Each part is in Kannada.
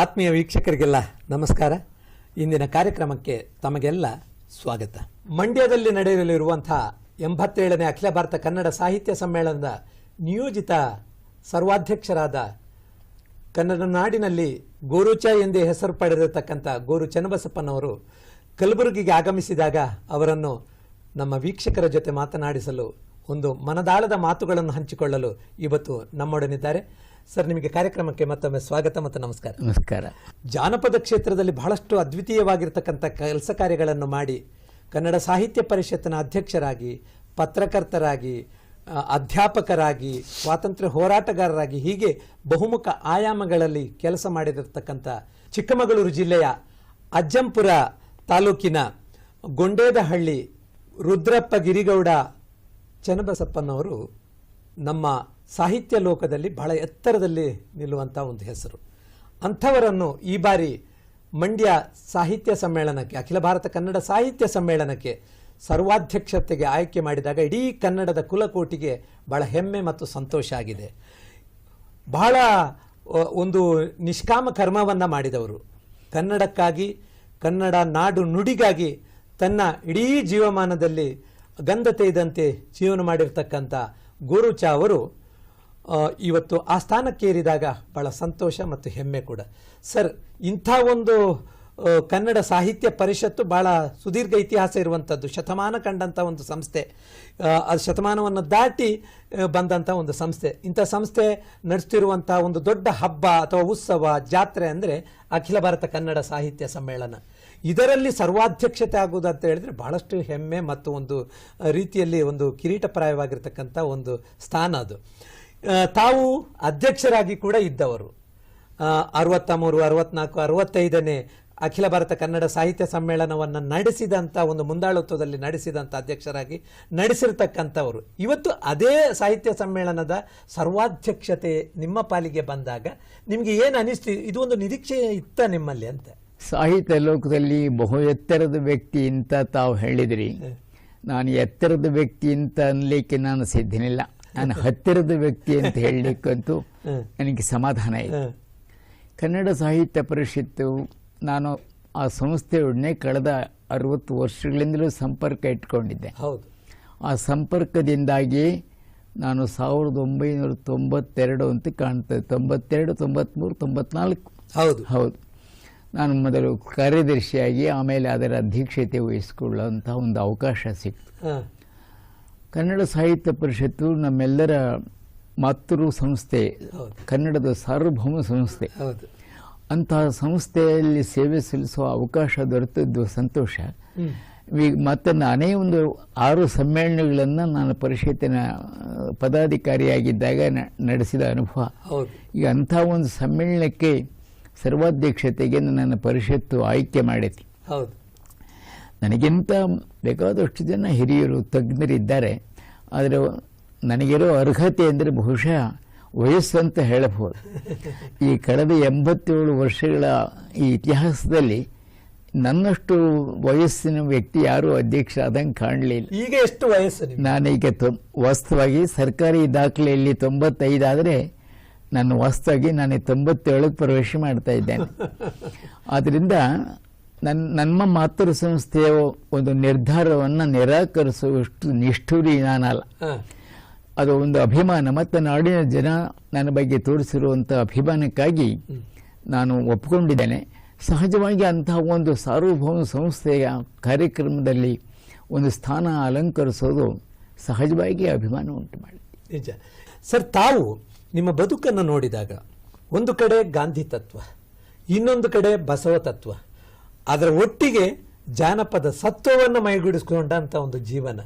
ಆತ್ಮೀಯ ವೀಕ್ಷಕರಿಗೆಲ್ಲ ನಮಸ್ಕಾರ. ಇಂದಿನ ಕಾರ್ಯಕ್ರಮಕ್ಕೆ ತಮಗೆಲ್ಲ ಸ್ವಾಗತ. ಮಂಡ್ಯದಲ್ಲಿ ನಡೆಯಲಿರುವಂತಹ ಎಂಬತ್ತೇಳನೇ ಅಖಿಲ ಭಾರತ ಕನ್ನಡ ಸಾಹಿತ್ಯ ಸಮ್ಮೇಳನದ ನಿಯೋಜಿತ ಸರ್ವಾಧ್ಯಕ್ಷರಾದ ಕನ್ನಡ ನಾಡಿನಲ್ಲಿ ಗೋರುಚ ಎಂದೇ ಹೆಸರು ಪಡೆದಿರತಕ್ಕಂಥ ಗೋರು ಚನ್ನಬಸಪ್ಪನವರು ಕಲಬುರಗಿಗೆ ಆಗಮಿಸಿದಾಗ ಅವರನ್ನು ನಮ್ಮ ವೀಕ್ಷಕರ ಜೊತೆ ಮಾತನಾಡಿಸಲು, ಒಂದು ಮನದಾಳದ ಮಾತುಗಳನ್ನು ಹಂಚಿಕೊಳ್ಳಲು ಇವತ್ತು ನಮ್ಮೊಡನಿದ್ದಾರೆ. ಸರ್ ನಿಮಗೆ ಕಾರ್ಯಕ್ರಮಕ್ಕೆ ಮತ್ತೊಮ್ಮೆ ಸ್ವಾಗತ ಮತ್ತು ನಮಸ್ಕಾರ. ನಮಸ್ಕಾರ. ಜಾನಪದ ಕ್ಷೇತ್ರದಲ್ಲಿ ಬಹಳಷ್ಟು ಅದ್ವಿತೀಯವಾಗಿರ್ತಕ್ಕಂಥ ಕೆಲಸ ಕಾರ್ಯಗಳನ್ನು ಮಾಡಿ ಕನ್ನಡ ಸಾಹಿತ್ಯ ಪರಿಷತ್ತಿನ ಅಧ್ಯಕ್ಷರಾಗಿ ಪತ್ರಕರ್ತರಾಗಿ ಅಧ್ಯಾಪಕರಾಗಿ ಸ್ವಾತಂತ್ರ್ಯ ಹೋರಾಟಗಾರರಾಗಿ ಹೀಗೆ ಬಹುಮುಖ ಆಯಾಮಗಳಲ್ಲಿ ಕೆಲಸ ಮಾಡಿರತಕ್ಕಂಥ ಚಿಕ್ಕಮಗಳೂರು ಜಿಲ್ಲೆಯ ಅಜ್ಜಂಪುರ ತಾಲೂಕಿನ ಗೊಂಡೇದಹಳ್ಳಿ ರುದ್ರಪ್ಪ ಗಿರಿಗೌಡ ಚನ್ನಬಸಪ್ಪನವರು ನಮ್ಮ ಸಾಹಿತ್ಯ ಲೋಕದಲ್ಲಿ ಬಹಳ ಎತ್ತರದಲ್ಲಿ ನಿಲ್ಲುವಂಥ ಒಂದು ಹೆಸರು. ಅಂಥವರನ್ನು ಈ ಬಾರಿ ಮಂಡ್ಯ ಸಾಹಿತ್ಯ ಸಮ್ಮೇಳನಕ್ಕೆ, ಅಖಿಲ ಭಾರತ ಕನ್ನಡ ಸಾಹಿತ್ಯ ಸಮ್ಮೇಳನಕ್ಕೆ ಸರ್ವಾಧ್ಯಕ್ಷತೆಗೆ ಆಯ್ಕೆ ಮಾಡಿದಾಗ ಇಡೀ ಕನ್ನಡದ ಕುಲಕೋಟಿಗೆ ಬಹಳ ಹೆಮ್ಮೆ ಮತ್ತು ಸಂತೋಷ ಆಗಿದೆ. ಬಹಳ ಒಂದು ನಿಷ್ಕಾಮ ಕರ್ಮವನ್ನು ಮಾಡಿದವರು. ಕನ್ನಡಕ್ಕಾಗಿ, ಕನ್ನಡ ನಾಡು ನುಡಿಗಾಗಿ ತನ್ನ ಇಡೀ ಜೀವಮಾನದಲ್ಲಿ ಗಂಧತೆ ಇದ್ದಂತೆ ಜೀವನ ಮಾಡಿರ್ತಕ್ಕಂಥ ಗುರುಚ ಅವರು ಇವತ್ತು ಆ ಸ್ಥಾನಕ್ಕೇರಿದಾಗ ಬಹಳ ಸಂತೋಷ ಮತ್ತು ಹೆಮ್ಮೆ ಕೂಡ. ಸರ್, ಇಂಥ ಒಂದು ಕನ್ನಡ ಸಾಹಿತ್ಯ ಪರಿಷತ್ತು ಬಹಳ ಸುದೀರ್ಘ ಇತಿಹಾಸ ಇರುವಂಥದ್ದು. ಶತಮಾನ ಕಂಡಂಥ ಒಂದು ಸಂಸ್ಥೆ. ಅದು ಶತಮಾನವನ್ನು ದಾಟಿ ಬಂದಂಥ ಒಂದು ಸಂಸ್ಥೆ. ಇಂಥ ಸಂಸ್ಥೆ ನಡೆಸ್ತಿರುವಂಥ ಒಂದು ದೊಡ್ಡ ಹಬ್ಬ ಅಥವಾ ಉತ್ಸವ, ಜಾತ್ರೆ ಅಂದರೆ ಅಖಿಲ ಭಾರತ ಕನ್ನಡ ಸಾಹಿತ್ಯ ಸಮ್ಮೇಳನ. ಇದರಲ್ಲಿ ಸರ್ವಾಧ್ಯಕ್ಷತೆ ಆಗುವುದು ಅಂತ ಹೇಳಿದರೆ ಬಹಳಷ್ಟು ಹೆಮ್ಮೆ ಮತ್ತು ಒಂದು ರೀತಿಯಲ್ಲಿ ಒಂದು ಕಿರೀಟಪ್ರಾಯವಾಗಿರ್ತಕ್ಕಂಥ ಒಂದು ಸ್ಥಾನ ಅದು. ತಾವು ಅಧ್ಯಕ್ಷರಾಗಿ ಕೂಡ ಇದ್ದವರು. ಅರವತ್ತ ಮೂರು ಅರವತ್ನಾಲ್ಕು ಅರವತ್ತೈದನೇ ಅಖಿಲ ಭಾರತ ಕನ್ನಡ ಸಾಹಿತ್ಯ ಸಮ್ಮೇಳನವನ್ನು ನಡೆಸಿದಂಥ ಒಂದು ಮುಂದಾಳತ್ವದಲ್ಲಿ ನಡೆಸಿದಂಥ ಅಧ್ಯಕ್ಷರಾಗಿ ನಡೆಸಿರ್ತಕ್ಕಂಥವರು. ಇವತ್ತು ಅದೇ ಸಾಹಿತ್ಯ ಸಮ್ಮೇಳನದ ಸರ್ವಾಧ್ಯಕ್ಷತೆ ನಿಮ್ಮ ಪಾಲಿಗೆ ಬಂದಾಗ ನಿಮಗೆ ಏನು ಅನಿಸ್ತು ಇದು ಒಂದು ನಿರೀಕ್ಷೆ ಇತ್ತ ನಿಮ್ಮಲ್ಲಿ ಅಂತ? ಸಾಹಿತ್ಯ ಲೋಕದಲ್ಲಿ ಬಹು ಎತ್ತರದ ವ್ಯಕ್ತಿ ಅಂತ ತಾವು ಹೇಳಿದಿರಿ. ನಾನು ಎತ್ತರದ ವ್ಯಕ್ತಿ ಅಂತ ಅನ್ಲಿಕ್ಕೆ ನಾನು ಸಿದ್ಧನಿಲ್ಲ. ನಾನು ಹತ್ತಿರದ ವ್ಯಕ್ತಿ ಅಂತ ಹೇಳಲಿಕ್ಕಂತೂ. ನನಗೆ ಸಮಾಧಾನ ಇದೆ. ಕನ್ನಡ ಸಾಹಿತ್ಯ ಪರಿಷತ್ತು ನಾನು ಆ ಸಂಸ್ಥೆಯೊಡನೆ ಕಳೆದ ಅರವತ್ತು ವರ್ಷಗಳಿಂದಲೂ ಸಂಪರ್ಕ ಇಟ್ಕೊಂಡಿದ್ದೆ. ಹೌದು. ಆ ಸಂಪರ್ಕದಿಂದಾಗಿ ನಾನು ಸಾವಿರದ ಒಂಬೈನೂರ ತೊಂಬತ್ತೆರಡು ಅಂತ ಕಾಣ್ತದೆ. ತೊಂಬತ್ತೆರಡು ತೊಂಬತ್ತ್ಮೂರು ತೊಂಬತ್ನಾಲ್ಕು. ಹೌದು. ಹೌದು. ನಾನು ಮೊದಲು ಕಾರ್ಯದರ್ಶಿಯಾಗಿ ಆಮೇಲೆ ಅದರ ಅಧ್ಯಕ್ಷತೆ ವಹಿಸಿಕೊಳ್ಳುವಂಥ ಒಂದು ಅವಕಾಶ ಸಿಕ್ತು. ಕನ್ನಡ ಸಾಹಿತ್ಯ ಪರಿಷತ್ತು ನಮ್ಮೆಲ್ಲರ ಮಾತೃ ಸಂಸ್ಥೆ ಕನ್ನಡದ ಸಾರ್ವಭೌಮ ಸಂಸ್ಥೆ. ಅಂತಹ ಸಂಸ್ಥೆಯಲ್ಲಿ ಸೇವೆ ಸಲ್ಲಿಸುವ ಅವಕಾಶ ದೊರೆತದ್ದು ಸಂತೋಷ. ಮತ್ತೆ ನಾನೇ ಒಂದು ಆರು ಸಮ್ಮೇಳನಗಳನ್ನು ನಾನು ಪರಿಷತ್ತಿನ ಪದಾಧಿಕಾರಿಯಾಗಿದ್ದಾಗ ನಡೆಸಿದ ಅನುಭವ. ಈಗ ಅಂಥ ಒಂದು ಸಮ್ಮೇಳನಕ್ಕೆ ಸರ್ವಾಧ್ಯಕ್ಷತೆಗೆ ನನ್ನ ಪರಿಷತ್ತು ಆಯ್ಕೆ ಮಾಡೈತಿ ಹೌದು. ನನಗಿಂತ ಬೇಕಾದಷ್ಟು ಜನ ಹಿರಿಯರು ತಜ್ಞರಿದ್ದಾರೆ ಆದರೆ ನನಗಿರೋ ಅರ್ಹತೆ ಅಂದರೆ ಬಹುಶಃ ವಯಸ್ಸು ಅಂತ ಹೇಳಬಹುದು. ಈ ಕಳೆದ ಎಂಬತ್ತೇಳು ವರ್ಷಗಳ ಈ ಇತಿಹಾಸದಲ್ಲಿ ನನ್ನಷ್ಟು ವಯಸ್ಸಿನ ವ್ಯಕ್ತಿ ಯಾರೂ ಅಧ್ಯಕ್ಷ ಆದಂಗೆ ಕಾಣಲಿಲ್ಲ. ಈಗ ಎಷ್ಟು ವಯಸ್ಸು ನಾನೀಗ ತೊ ವಾಸ್ತವವಾಗಿ ಸರ್ಕಾರಿ ದಾಖಲೆಯಲ್ಲಿ ತೊಂಬತ್ತೈದಾದರೆ ನಾನು ವಾಸ್ತವಾಗಿ ನಾನು ತೊಂಬತ್ತೇಳಕ್ಕೆ ಪ್ರವೇಶ ಮಾಡ್ತಾ ಇದ್ದೇನೆ. ಆದ್ದರಿಂದ ನನ್ನ ನಮ್ಮ ಮಾತೃ ಸಂಸ್ಥೆಯ ಒಂದು ನಿರ್ಧಾರವನ್ನು ನಿರಾಕರಿಸುವಷ್ಟು ನಿಷ್ಠುರಿ ನಾನಲ್ಲ. ಅದು ಒಂದು ಅಭಿಮಾನ. ಮತ್ತು ನಾಡಿನ ಜನ ನನ್ನ ಬಗ್ಗೆ ತೋರಿಸಿರುವಂಥ ಅಭಿಮಾನಕ್ಕಾಗಿ ನಾನು ಒಪ್ಪಿಕೊಂಡಿದ್ದೇನೆ ಸಹಜವಾಗಿ ಅಂತಹ ಒಂದು ಸಾರ್ವಭೌಮ ಸಂಸ್ಥೆಯ ಕಾರ್ಯಕ್ರಮದಲ್ಲಿ ಒಂದು ಸ್ಥಾನ ಅಲಂಕರಿಸೋದು ಸಹಜವಾಗಿ ಅಭಿಮಾನ ಉಂಟು ಮಾಡಿ ನಿಜ. ಸರ್ ತಾವು ನಿಮ್ಮ ಬದುಕನ್ನು ನೋಡಿದಾಗ ಒಂದು ಕಡೆ ಗಾಂಧಿ ತತ್ವ ಇನ್ನೊಂದು ಕಡೆ ಬಸವ ತತ್ವ ಅದರ ಒಟ್ಟಿಗೆ ಜಾನಪದ ಸತ್ವವನ್ನು ಮೈಗೂಡಿಸಿಕೊಂಡಂಥ ಒಂದು ಜೀವನ.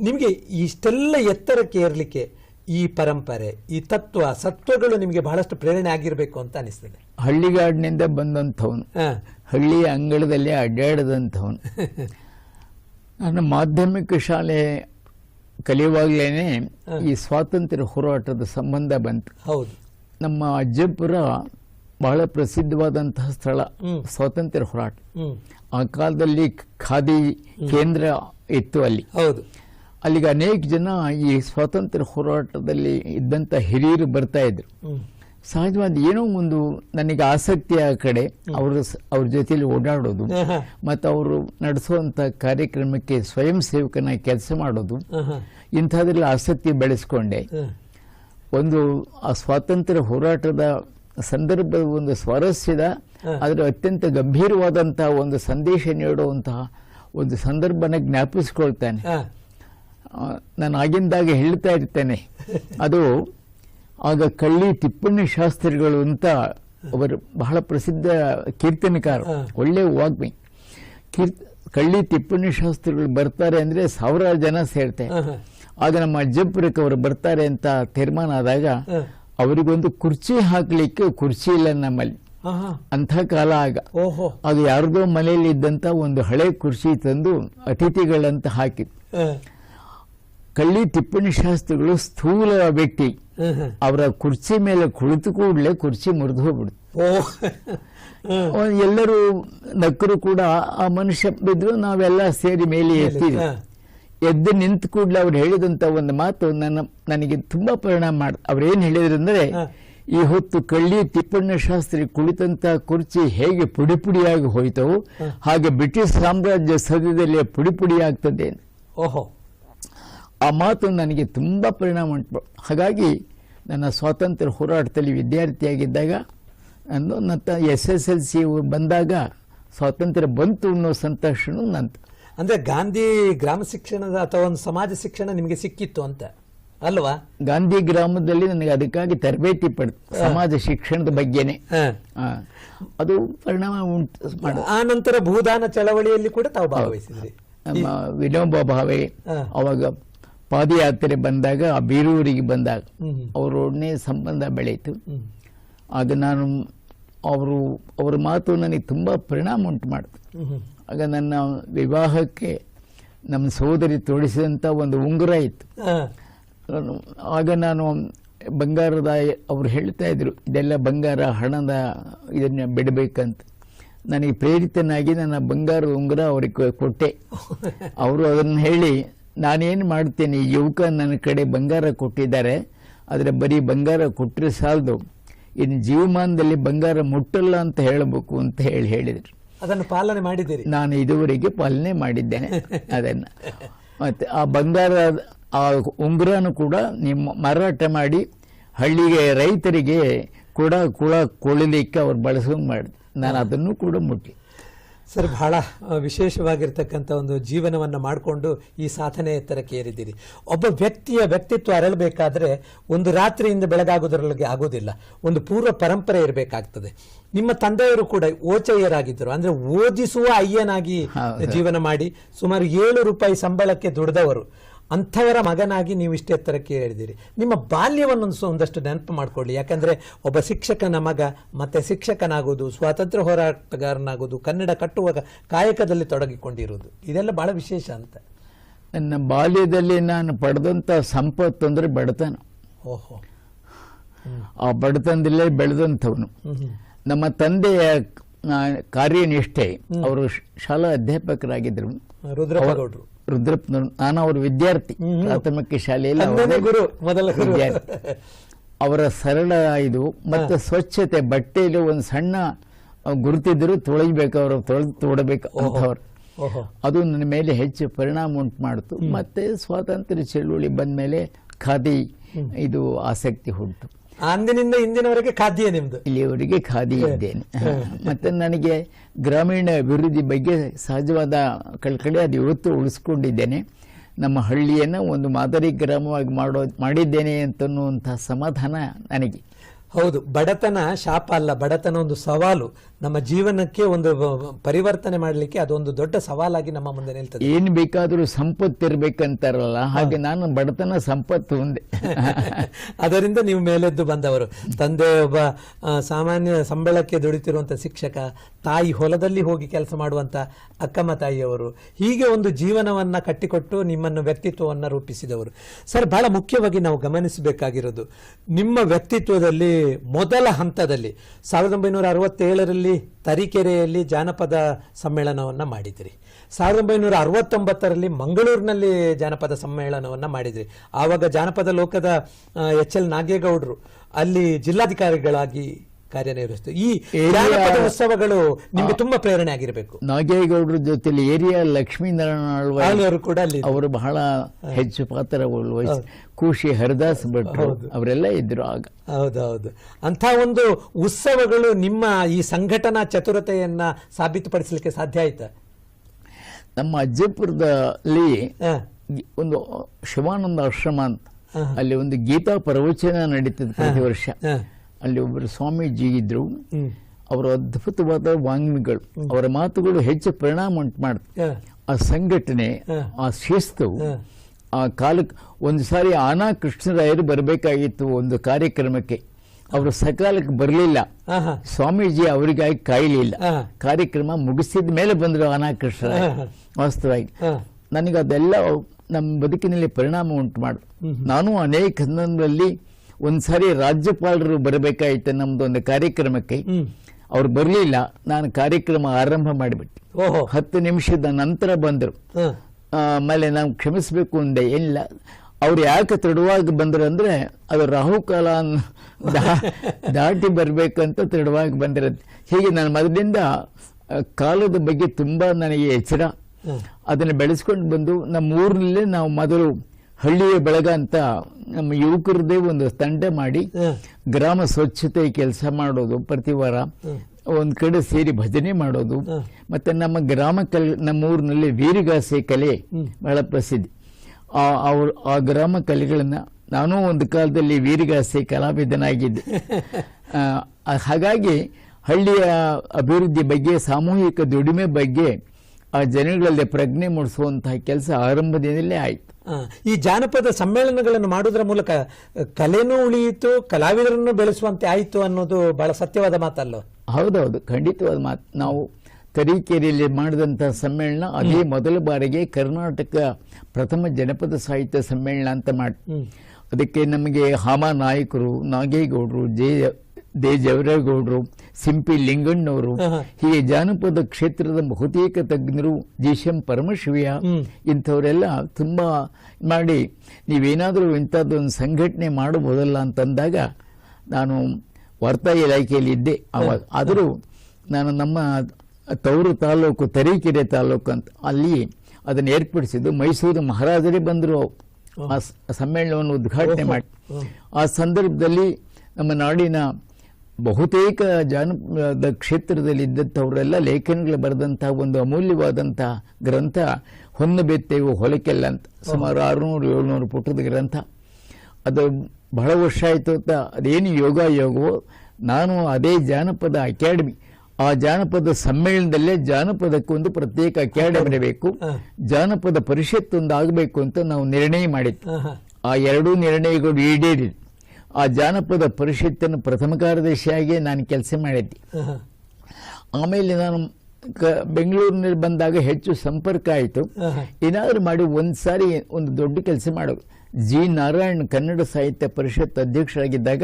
ನಿಮಗೆ ಇಷ್ಟೆಲ್ಲ ಎತ್ತರಕ್ಕೆ ಏರಲಿಕ್ಕೆ ಈ ಪರಂಪರೆ ಈ ತತ್ವ ಸತ್ವಗಳು ನಿಮಗೆ ಬಹಳಷ್ಟು ಪ್ರೇರಣೆ ಆಗಿರಬೇಕು ಅಂತ ಅನಿಸ್ತದೆ. ಹಳ್ಳಿಗಾಡಿನಿಂದ ಬಂದಂಥವನು. ಹಳ್ಳಿಯ ಅಂಗಳದಲ್ಲಿ ಅಡ್ಡಾಡದಂಥವನು. ನನ್ನ ಮಾಧ್ಯಮಿಕ ಶಾಲೆ ಕಲಿಯುವಾಗಲೇ ಈ ಸ್ವಾತಂತ್ರ್ಯ ಹೋರಾಟದ ಸಂಬಂಧ ಬಂತು. ಹೌದು. ನಮ್ಮ ಅಜ್ಜಪುರ ಬಹಳ ಪ್ರಸಿದ್ಧವಾದಂತಹ ಸ್ಥಳ. ಸ್ವಾತಂತ್ರ್ಯ ಹೋರಾಟ. ಆ ಕಾಲದಲ್ಲಿ ಖಾದಿ ಕೇಂದ್ರ ಇತ್ತು ಅಲ್ಲಿ. ಹೌದು. ಅಲ್ಲಿಗೆ ಅನೇಕ ಜನ ಈ ಸ್ವಾತಂತ್ರ್ಯ ಹೋರಾಟದಲ್ಲಿ ಇದ್ದಂಥ ಹಿರಿಯರು ಬರ್ತಾ ಇದ್ರು. ಸಹಜವಾದ ಏನೋ ಒಂದು ನನಗೆ ಆಸಕ್ತಿಯ ಕಡೆ ಅವ್ರ ಅವ್ರ ಜೊತೆಲಿ ಓಡಾಡೋದು ಮತ್ತು ಅವರು ನಡೆಸುವಂಥ ಕಾರ್ಯಕ್ರಮಕ್ಕೆ ಸ್ವಯಂ ಸೇವಕನ ಕೆಲಸ ಮಾಡೋದು ಇಂಥದ್ರಲ್ಲಿ ಆಸಕ್ತಿ ಬೆಳೆಸ್ಕೊಂಡೆ. ಒಂದು ಆ ಸ್ವಾತಂತ್ರ್ಯ ಹೋರಾಟದ ಸಂದರ್ಭದ ಒಂದು ಸ್ವಾರಸ್ಯದ ಅದರ ಅತ್ಯಂತ ಗಂಭೀರವಾದಂತಹ ಒಂದು ಸಂದೇಶ ನೀಡುವಂತಹ ಒಂದು ಸಂದರ್ಭನ ಜ್ಞಾಪಿಸ್ಕೊಳ್ತಾನೆ. ನಾನು ಆಗಿಂದಾಗ ಹೇಳ್ತಾ ಇರ್ತೇನೆ. ಅದು ಆಗ ಕಳ್ಳಿ ಟಿಪ್ಪಣಿ ಶಾಸ್ತ್ರಿಗಳು ಅಂತ ಅವರು ಬಹಳ ಪ್ರಸಿದ್ಧ ಕೀರ್ತನಕಾರ. ಒಳ್ಳೆ ವಾಗ್ಮಿ. ಕೀರ್ತ ಕಳ್ಳಿ ಟಿಪ್ಪಣಿ ಶಾಸ್ತ್ರಿಗಳು ಬರ್ತಾರೆ ಅಂದರೆ ಸಾವಿರಾರು ಜನ ಸೇರ್ತಾರೆ ಆಗ ನಮ್ಮ ಅಜ್ಜಪುರಕ್ಕೆ ಅವರು ಬರ್ತಾರೆ ಅಂತ ತೀರ್ಮಾನ ಆದಾಗ ಅವರಿಗೊಂದು ಕುರ್ಚಿ ಹಾಕ್ಲಿಕ್ಕೆ ಕುರ್ಚಿ ಇಲ್ಲ ನಮ್ಮಲ್ಲಿ. ಅಂಥ ಕಾಲ ಆಗ. ಓಹೋ. ಅದು ಯಾರ್ದೋ ಮನೆಯಲ್ಲಿ ಇದ್ದಂತ ಒಂದು ಹಳೆ ಕುರ್ಚಿ ತಂದು ಅತಿಥಿಗಳಂತ ಹಾಕಿತ್ತು ಕಳ್ಳಿ ಟಿಪ್ಪಣಿ ಶಾಸ್ತ್ರಿಗಳು ಸ್ಥೂಲ ವ್ಯಕ್ತಿ. ಅವರ ಕುರ್ಚಿ ಮೇಲೆ ಕುಳಿತು ಕೂಡಲೇ ಕುರ್ಚಿ ಮುರಿದು ಹೋಗ್ಬಿಡ್ತು. ಎಲ್ಲರೂ ನಕ್ಕರು ಕೂಡ ಆ ಮನುಷ್ಯ ಬಿದ್ರು ನಾವೆಲ್ಲ ಸೇರಿ ಮೇಲೆ ಎತ್ತಿದ್ವಿ. ಎದ್ದು ನಿಂತ ಕೂಡಲೇ ಅವ್ರು ಹೇಳಿದಂತ ಒಂದು ಮಾತು ನನ್ನ ನನಗೆ ತುಂಬಾ ಪರಿಣಾಮ ಮಾಡ ಅವ್ರು ಏನ್ ಹೇಳಿದ್ರು ಅಂದ್ರೆ ಈ ಹೊತ್ತು ಕಳ್ಳಿ ತಿಪ್ಪಣ್ಣ ಶಾಸ್ತ್ರಿ ಕುಳಿತಂತ ಕುರ್ಚಿ ಹೇಗೆ ಪುಡಿ ಪುಡಿಯಾಗಿ ಹೋಯ್ತವು ಹಾಗೆ ಬ್ರಿಟಿಷ್ ಸಾಮ್ರಾಜ್ಯ ಸದ್ಯದಲ್ಲಿ ಪುಡಿ ಪುಡಿ ಆಗ್ತದೆ ಓಹೋ. ಆ ಮಾತು ನನಗೆ ತುಂಬಾ ಪರಿಣಾಮ ಉಂಟು. ಹಾಗಾಗಿ ನನ್ನ ಸ್ವಾತಂತ್ರ್ಯ ಹೋರಾಟದಲ್ಲಿ ವಿದ್ಯಾರ್ಥಿಯಾಗಿದ್ದಾಗ ನಾನು ನನ್ನ ಎಸ್ ಎಸ್ ಎಲ್ ಸಿ ಬಂದಾಗ ಸ್ವಾತಂತ್ರ್ಯ ಬಂತು ಅನ್ನೋ ಸಂತೋಷನೂ ನಂತು ಅಂದ್ರೆ ಗಾಂಧಿ ಗ್ರಾಮ ಶಿಕ್ಷಣದ ಅಥವಾ ಒಂದು ಸಮಾಜ ಶಿಕ್ಷಣ ನಿಮಗೆ ಸಿಕ್ಕಿತ್ತು ಅಂತ ಅಲ್ವಾ? ಗಾಂಧಿ ಗ್ರಾಮದಲ್ಲಿ ನನಗೆ ಅದಕ್ಕಾಗಿ ತರಬೇತಿ ಪಡೆದು ಸಮಾಜ ಶಿಕ್ಷಣದ ಬಗ್ಗೆನೆ. ಹ. ಅದು ಪರಿಣಾಮ ಉಂಟು ಮಾಡ. ಆ ನಂತರ ಭೂದಾನ ಚಳವಳಿಯಲ್ಲಿ ಕೂಡ ತಾವು ಭಾಗವಹಿಸಿದ್ರಿ. ನಮ್ಮ ವಿನೋಬ ಭಾವೆ ಅವಾಗ ಪಾದಯಾತ್ರೆ ಬಂದಾಗ ಆ ಬೀರೂರಿಗೆ ಬಂದಾಗ. ಅವರೊಡನೆ ಸಂಬಂಧ ಬೆಳೆಯಿತು. ಆಗ ನಾನು ಅವರು ಅವರ ಮಾತು ನನಗೆ ತುಂಬ ಪರಿಣಾಮ ಉಂಟು ಮಾಡಿತು. ಆಗ ನನ್ನ ವಿವಾಹಕ್ಕೆ ನಮ್ಮ ಸೋದರಿ ತೋಡಿಸಿದಂಥ ಒಂದು ಉಂಗುರ ಇತ್ತು. ಆಗ ನಾನು ಬಂಗಾರದ ಅವ್ರು ಹೇಳ್ತಾ ಇದ್ರು ಇದೆಲ್ಲ ಬಂಗಾರ ಹಣದ ಇದನ್ನ ಬಿಡಬೇಕಂತ. ನನಗೆ ಪ್ರೇರಿತನಾಗಿ ನನ್ನ ಬಂಗಾರದ ಉಂಗುರ ಅವ್ರಿಗೆ ಕೊಟ್ಟೆ. ಅವರು ಅದನ್ನು ಹೇಳಿ ನಾನೇನು ಮಾಡ್ತೇನೆ ಈ ಯುವಕ ನನ್ನ ಕಡೆ ಬಂಗಾರ ಕೊಟ್ಟಿದ್ದಾರೆ ಆದರೆ ಬರೀ ಬಂಗಾರ ಕೊಟ್ಟರೆ ಸಾಲದು. ಇನ್ನು ಜೀವಮಾನದಲ್ಲಿ ಬಂಗಾರ ಮುಟ್ಟಲ್ಲ ಅಂತ ಹೇಳಬೇಕು ಅಂತ ಹೇಳಿ ಹೇಳಿದರು. ಅದನ್ನು ಪಾಲನೆ ಮಾಡಿದ್ದೀರಿ. ನಾನು ಇದುವರೆಗೆ ಪಾಲನೆ ಮಾಡಿದ್ದೇನೆ. ಅದನ್ನ. ಮತ್ತೆ ಆ ಬಂಗಾರ, ಆ ಉಂಗುರನು ಕೂಡ ನಿಮ್ಮ ಮಾರಾಟ ಮಾಡಿ ಹಳ್ಳಿಗೆ ರೈತರಿಗೆ ಕೂಡ ಕುಳ ಕೊಳಲಿಕ್ಕೆ ಅವ್ರು ಬಳಸೋಂಗೆ ಮಾಡಿದೆ. ನಾನು ಅದನ್ನು ಕೂಡ ಮುಟ್ಟಿ ಸರ್ ಬಹಳ ವಿಶೇಷವಾಗಿರ್ತಕ್ಕಂಥ ಒಂದು ಜೀವನವನ್ನು ಮಾಡಿಕೊಂಡು ಈ ಸಾಧನೆ ಎತ್ತರಕ್ಕೆ ಏರಿದ್ದೀರಿ. ಒಬ್ಬ ವ್ಯಕ್ತಿಯ ವ್ಯಕ್ತಿತ್ವ ಅರಳಬೇಕಾದ್ರೆ ಒಂದು ರಾತ್ರಿಯಿಂದ ಬೆಳಗಾಗೋದ್ರೊಳಗೆ ಆಗೋದಿಲ್ಲ. ಒಂದು ಪೂರ್ವ ಪರಂಪರೆ ಇರಬೇಕಾಗ್ತದೆ. ನಿಮ್ಮ ತಂದೆಯವರು ಕೂಡ ಓಚಯ್ಯರಾಗಿದ್ದರು ಅಂದ್ರೆ ಓದಿಸುವ ಅಯ್ಯನಾಗಿ ಜೀವನ ಮಾಡಿ ಸುಮಾರು ಏಳು ರೂಪಾಯಿ ಸಂಬಳಕ್ಕೆ ದುಡಿದವರು. ಅಂಥವರ ಮಗನಾಗಿ ನೀವು ಇಷ್ಟೇ ಎತ್ತರಕ್ಕೆ ಹೇಳಿದ್ದೀರಿ. ನಿಮ್ಮ ಬಾಲ್ಯವನ್ನು ಒಂದು ಒಂದಷ್ಟು ನೆನಪು ಮಾಡಿಕೊಳ್ಳಿ. ಯಾಕಂದರೆ ಒಬ್ಬ ಶಿಕ್ಷಕನ ಮಗ ಮತ್ತು ಶಿಕ್ಷಕನಾಗೋದು ಸ್ವಾತಂತ್ರ್ಯ ಹೋರಾಟಗಾರನಾಗೋದು ಕನ್ನಡ ಕಟ್ಟುವ ಕಾಯಕದಲ್ಲಿ ತೊಡಗಿಕೊಂಡಿರುವುದು. ಇದೆಲ್ಲ ಭಾಳ ವಿಶೇಷ ಅಂತ. ನನ್ನ ಬಾಲ್ಯದಲ್ಲಿ ನಾನು ಪಡೆದಂಥ ಸಂಪತ್ತು ಅಂದರೆ ಬಡತನ. ಓಹೋ. ಆ ಬಡತನದಲ್ಲೇ ಬೆಳೆದಂಥವನು. ನಮ್ಮ ತಂದೆಯ ಕಾರ್ಯನಿಷ್ಠೆ ಅವರು ಶಾಲಾ ಅಧ್ಯಾಪಕರಾಗಿದ್ದರು. ರುದ್ರಪ್ಪನವರು ನಾನು ಅವ್ರ ವಿದ್ಯಾರ್ಥಿ. ಪ್ರಾಥಮಿಕ ಶಾಲೆಯಲ್ಲಿ ಗುರು ಮೊದಲ ವಿದ್ಯಾರ್ಥಿ. ಅವರ ಸರಳ ಇದು ಮತ್ತೆ ಸ್ವಚ್ಛತೆ ಬಟ್ಟೆಯಲ್ಲಿ ಒಂದು ಸಣ್ಣ ಗುರುತಿದ್ರು ತೊಳಿಬೇಕು ಅವರು ತೊಳೆದು ತೊಡಬೇಕು ಅಂತವ್ರು ಅದು ನನ್ನ ಮೇಲೆ ಹೆಚ್ಚು ಪರಿಣಾಮ ಉಂಟು ಮಾಡಿತು. ಮತ್ತೆ ಸ್ವಾತಂತ್ರ್ಯ ಚಳುವಳಿ ಬಂದ ಮೇಲೆ ಖಾದಿ ಇದು ಆಸಕ್ತಿ ಉಂಟು ಅಂದಿನಿಂದ ಇಂದಿನವರೆಗೆ ಖಾದ್ಯ ನಿಮ್ದು. ಇಲ್ಲಿಯವರೆಗೆ ಖಾದಿ ಇದ್ದೇನೆ. ಮತ್ತೆ ನನಗೆ ಗ್ರಾಮೀಣ ಅಭಿವೃದ್ಧಿ ಬಗ್ಗೆ ಸಹಜವಾದ ಕಳ್ಕಡೆ ಅದು ಇವತ್ತು ಉಳಿಸ್ಕೊಂಡಿದ್ದೇನೆ. ನಮ್ಮ ಹಳ್ಳಿಯನ್ನು ಒಂದು ಮಾದರಿ ಗ್ರಾಮವಾಗಿ ಮಾಡೋ ಮಾಡಿದ್ದೇನೆ ಅಂತನ್ನುವಂಥ ಸಮಾಧಾನ ನನಗೆ. ಹೌದು ಬಡತನ ಶಾಪ ಅಲ್ಲ ಬಡತನ ಒಂದು ಸವಾಲು. ನಮ್ಮ ಜೀವನಕ್ಕೆ ಒಂದು ಪರಿವರ್ತನೆ ಮಾಡಲಿಕ್ಕೆ ಅದೊಂದು ದೊಡ್ಡ ಸವಾಲಾಗಿ ನಮ್ಮ ಮುಂದೆ ನಿಲ್ತದೆ. ಏನು ಬೇಕಾದರೂ ಸಂಪತ್ತು ಇರಬೇಕಂತಾರಲ್ಲ ಹಾಗೆ ನಾನು ಬಡತನ ಸಂಪತ್ತು ಒಂದೇ. ಅದರಿಂದ ನೀವು ಮೇಲೆದ್ದು ಬಂದವರು. ತಂದೆ ಒಬ್ಬ ಸಾಮಾನ್ಯ ಸಂಬಳಕ್ಕೆ ದುಡಿತಿರುವಂತ ಶಿಕ್ಷಕ ತಾಯಿ ಹೊಲದಲ್ಲಿ ಹೋಗಿ ಕೆಲಸ ಮಾಡುವಂತ ಅಕ್ಕಮ್ಮ ತಾಯಿಯವರು ಹೀಗೆ ಒಂದು ಜೀವನವನ್ನ ಕಟ್ಟಿಕೊಟ್ಟು ನಿಮ್ಮನ್ನು ವ್ಯಕ್ತಿತ್ವವನ್ನ ರೂಪಿಸಿದವರು. ಸರ್ ಬಹಳ ಮುಖ್ಯವಾಗಿ ನಾವು ಗಮನಿಸಬೇಕಾಗಿರೋದು ನಿಮ್ಮ ವ್ಯಕ್ತಿತ್ವದಲ್ಲಿ ಮೊದಲ ಹಂತದಲ್ಲಿ ಸಾವಿರದ ಒಂಬೈನೂರ ಅರವತ್ತೇಳರಲ್ಲಿ ತರೀಕೆರೆಯಲ್ಲಿ ಜಾನಪದ ಸಮ್ಮೇಳನವನ್ನ ಮಾಡಿದ್ರಿ. ಸಾವಿರದ ಒಂಬೈನೂರ ಅರವತ್ತೊಂಬತ್ತರಲ್ಲಿ ಮಂಗಳೂರಿನಲ್ಲಿ ಜಾನಪದ ಸಮ್ಮೇಳನವನ್ನ ಮಾಡಿದ್ರಿ. ಆವಾಗ ಜಾನಪದ ಲೋಕದ ಎಚ್ ಎಲ್ ನಾಗೇಗೌಡರು ಅಲ್ಲಿ ಜಿಲ್ಲಾಧಿಕಾರಿಗಳಾಗಿ ಕಾರ್ಯನಿರ್ವಹಿಸಿದ್ರು ಈ ಜಾನಪದ ಉತ್ಸವಗಳು ನಿಮ್ಗೆ ತುಂಬಾ ಪ್ರೇರಣೆ ಆಗಿರಬೇಕು. ನಾಗೇಗೌಡರ ಜೊತೆಲಿ ಏರಿಯಾ ಲಕ್ಷ್ಮೀನಾರಾಯಣ ಕೂಡ ಅಲ್ಲಿ ಅವರು ಬಹಳ ಹೆಚ್ಚು ಪಾತ್ರ ವಹಿಸಿ ಖುಷಿ ಹರಿದಾಸ್ ಭಟ್ರು ಹೌದು. ಅವರೆಲ್ಲ ಇದ್ರು ಆಗ. ಹೌದೌದು ಅಂತ ಒಂದು ಉತ್ಸವಗಳು ನಿಮ್ಮ ಈ ಸಂಘಟನಾ ಚತುರತೆಯನ್ನ ಸಾಬೀತುಪಡಿಸಲಿಕ್ಕೆ ಸಾಧ್ಯ ಆಯ್ತಾ? ನಮ್ಮ ಅಜ್ಜಪುರದಲ್ಲಿ ಒಂದು ಶಿವಾನಂದ ಆಶ್ರಮ ಅಂತ ಅಲ್ಲಿ ಒಂದು ಗೀತಾ ಪ್ರವಚನ ನಡೀತದೆ ಪ್ರತಿ ವರ್ಷ. ಅಲ್ಲಿ ಒಬ್ಬರು ಸ್ವಾಮೀಜಿ ಇದ್ರು. ಅವರ ಅದ್ಭುತವಾದ ವಾಂಗ್ಮಿಗಳು. ಅವರ ಮಾತುಗಳು ಹೆಚ್ಚು ಪರಿಣಾಮ ಉಂಟು ಮಾಡುತ್ತೆ ಆ ಸಂಘಟನೆ ಆ ಶಿಸ್ತು ಆ ಕಾಲಕ್ಕೆ ಒಂದು ಸಾರಿ ಆನಾ ಕೃಷ್ಣರಾಯರು ಬರಬೇಕಾಗಿತ್ತು ಒಂದು ಕಾರ್ಯಕ್ರಮಕ್ಕೆ. ಅವರು ಸಕಾಲಕ್ಕೆ ಬರಲಿಲ್ಲ. ಸ್ವಾಮೀಜಿ ಅವರಿಗಾಗಿ ಕಾಯಲಿಲ್ಲ. ಕಾರ್ಯಕ್ರಮ ಮುಗಿಸಿದ ಮೇಲೆ ಬಂದರು ಆನಾ ಕೃಷ್ಣರಾಯ. ವಾಸ್ತವವಾಗಿ. ನನಗೆ ಅದೆಲ್ಲ ನಮ್ಮ ಬದುಕಿನಲ್ಲಿ ಪರಿಣಾಮ ಉಂಟು ಮಾಡು ನಾನು ಅನೇಕ ಸಂದರ್ಭದಲ್ಲಿ ಒಂದ್ಸಾರಿ ರಾಜ್ಯಪಾಲರು ಬರಬೇಕಾಯ್ತು ನಮ್ದು ಒಂದು ಕಾರ್ಯಕ್ರಮಕ್ಕೆ. ಅವ್ರು ಬರಲಿಲ್ಲ ನಾನು ಕಾರ್ಯಕ್ರಮ ಆರಂಭ ಮಾಡಿಬಿಟ್ಟೆ. ಓಹೋ. ಹತ್ತು ನಿಮಿಷದ ನಂತರ ಬಂದರು. ಆಮೇಲೆ ನಾವು ಕ್ಷಮಿಸಬೇಕು ಅಂದೆ ಇಲ್ಲ. ಅವ್ರು ಯಾಕೆ ತಡವಾಗಿ ಬಂದರು ಅಂದ್ರೆ ಅದು ರಾಹುಕಾಲ ದಾಟಿ ಬರಬೇಕಂತ ತಡವಾಗಿ ಬಂದಿರತ್ತೆ. ಹೀಗೆ ನಾನು ಮೊದಲಿಂದ ಕಾಲದ ಬಗ್ಗೆ ತುಂಬಾ ನನಗೆ ಎಚ್ಚರ. ಅದನ್ನು ಬೆಳೆಸ್ಕೊಂಡು ಬಂದು ನಮ್ಮ ಊರಿನಲ್ಲೇ ನಾವು ಮೊದಲು ಹಳ್ಳಿಯ ಬೆಳಗ ಅಂತ ನಮ್ಮ ಯುವಕರದೇ ಒಂದು ತಂಡ ಮಾಡಿ ಗ್ರಾಮ ಸ್ವಚ್ಛತೆ ಕೆಲಸ ಮಾಡೋದು ಪ್ರತಿ ವಾರ. ಒಂದು ಕಡೆ ಸೇರಿ ಭಜನೆ ಮಾಡೋದು. ಮತ್ತು ನಮ್ಮ ಗ್ರಾಮ ಕಲ್ ನಮ್ಮೂರಿನಲ್ಲಿ ವೀರಗಾಸೆ ಕಲೆ ಬಹಳ ಪ್ರಸಿದ್ಧಿ. ಆ ಅವ್ರ ಆ ಗ್ರಾಮ ಕಲೆಗಳನ್ನು ನಾನು ಒಂದು ಕಾಲದಲ್ಲಿ ವೀರಗಾಸೆ ಕಲಾವಿದನಾಗಿದ್ದೆ. ಹಾಗಾಗಿ ಹಳ್ಳಿಯ ಅಭಿವೃದ್ಧಿ ಬಗ್ಗೆ ಸಾಮೂಹಿಕ ದುಡಿಮೆ ಬಗ್ಗೆ ಆ ಜನಗಳಲ್ಲಿ ಪ್ರಜ್ಞೆ ಮೂಡಿಸುವಂತಹ ಕೆಲಸ ಆರಂಭದಿಂದಲೇ ಆಯಿತು. ಈ ಜಾನಪದ ಸಮ್ಮೇಳನಗಳನ್ನು ಮಾಡುವುದರ ಮೂಲಕ ಕಲೆನೂ ಉಳಿಯಿತು ಕಲಾವಿದರನ್ನು ಬೆಳೆಸುವಂತೆ ಆಯಿತು ಅನ್ನೋದು ಬಹಳ ಸತ್ಯವಾದ ಮಾತಲ್ಲ ಹೌದೌದು. ಖಂಡಿತವಾದ ಮಾತು. ನಾವು ತರೀಕೆರೆಯಲ್ಲಿ ಮಾಡಿದಂಥ ಸಮ್ಮೇಳನ ಅದೇ ಮೊದಲ ಬಾರಿಗೆ ಕರ್ನಾಟಕ ಪ್ರಥಮ ಜನಪದ ಸಾಹಿತ್ಯ ಸಮ್ಮೇಳನ ಅಂತ ಮಾಡಿ ಅದಕ್ಕೆ ನಮಗೆ ಹಾಮ ನಾಯಕರು ನಾಗೇಗೌಡರು ಜೆ ದೇ ಜವರೇಗೌಡರು ಸಿಂಪಿ ಲಿಂಗಣ್ಣವರು. ಹೀಗೆ ಜಾನಪದ ಕ್ಷೇತ್ರದ ಬಹುತೇಕ ತಜ್ಞರು ಜಿ ಎಂ ಪರಮಶಿವಯ್ಯ. ಇಂಥವರೆಲ್ಲ ತುಂಬ ಮಾಡಿ ನೀವೇನಾದರೂ ಇಂಥದ್ದೊಂದು ಸಂಘಟನೆ ಮಾಡಬಹುದಲ್ಲ ಅಂತಂದಾಗ ನಾನು ವಾರ್ತಾ ಇಲಾಖೆಯಲ್ಲಿ ಇದ್ದೆ. ಆವಾಗ ಆದರೂ ನಾನು ನಮ್ಮ ತವರು ತಾಲೂಕು ತರೀಕೆರೆ ತಾಲೂಕು ಅಂತ ಅಲ್ಲಿ ಅದನ್ನು ಏರ್ಪಡಿಸಿದ್ದು ಮೈಸೂರು ಮಹಾರಾಜರೇ ಬಂದರು ಆ ಸಮ್ಮೇಳನವನ್ನು ಉದ್ಘಾಟನೆ ಮಾಡಿ. ಆ ಸಂದರ್ಭದಲ್ಲಿ ನಮ್ಮ ನಾಡಿನ ಬಹುತೇಕ ಜಾನಪದ ಕ್ಷೇತ್ರದಲ್ಲಿ ಇದ್ದಂಥವರೆಲ್ಲ ಲೇಖನಗಳು ಬರೆದಂತಹ ಒಂದು ಅಮೂಲ್ಯವಾದಂತಹ ಗ್ರಂಥ ಹೊನ್ನಬೆತ್ತೇವು ಹೊಲಕೆಲ್ಲ ಅಂತ. ಸುಮಾರು ಆರುನೂರು ಏಳ್ನೂರು ಪುಟದ ಗ್ರಂಥ. ಅದು ಬಹಳ ವರ್ಷ ಆಯಿತು ಅಂತ. ಅದೇನು ಯೋಗ ಯೋಗವೋ ನಾನು ಅದೇ ಜಾನಪದ ಅಕಾಡೆಮಿ. ಆ ಜಾನಪದ ಸಮ್ಮೇಳನದಲ್ಲೇ ಜಾನಪದಕ್ಕೊಂದು ಪ್ರತ್ಯೇಕ ಅಕಾಡೆಮಿ ಇರಬೇಕು. ಜಾನಪದ ಪರಿಷತ್ ಒಂದು ಆಗಬೇಕು ಅಂತ ನಾವು ನಿರ್ಣಯ ಹ. ಆ ಎರಡೂ ನಿರ್ಣಯಗಳು ಈಡೇರಿದೆ. ಆ ಜಾನಪದ ಪರಿಷತ್ತಿನ ಪ್ರಥಮ ಕಾರ್ಯದರ್ಶಿಯಾಗಿ ನಾನು ಕೆಲಸ ಮಾಡಿದ್ದೆ. ಆಮೇಲೆ ನಾನು ಕ- ಬೆಂಗಳೂರಿನಲ್ಲಿ ಬಂದಾಗ ಹೆಚ್ಚು ಸಂಪರ್ಕ ಆಯಿತು. ಏನಾದರೂ ಮಾಡಿ ಒಂದು ಸಾರಿ ಒಂದು ದೊಡ್ಡ ಕೆಲಸ ಮಾಡೋದು ಜಿ ನಾರಾಯಣ್ ಕನ್ನಡ ಸಾಹಿತ್ಯ ಪರಿಷತ್ ಅಧ್ಯಕ್ಷರಾಗಿದ್ದಾಗ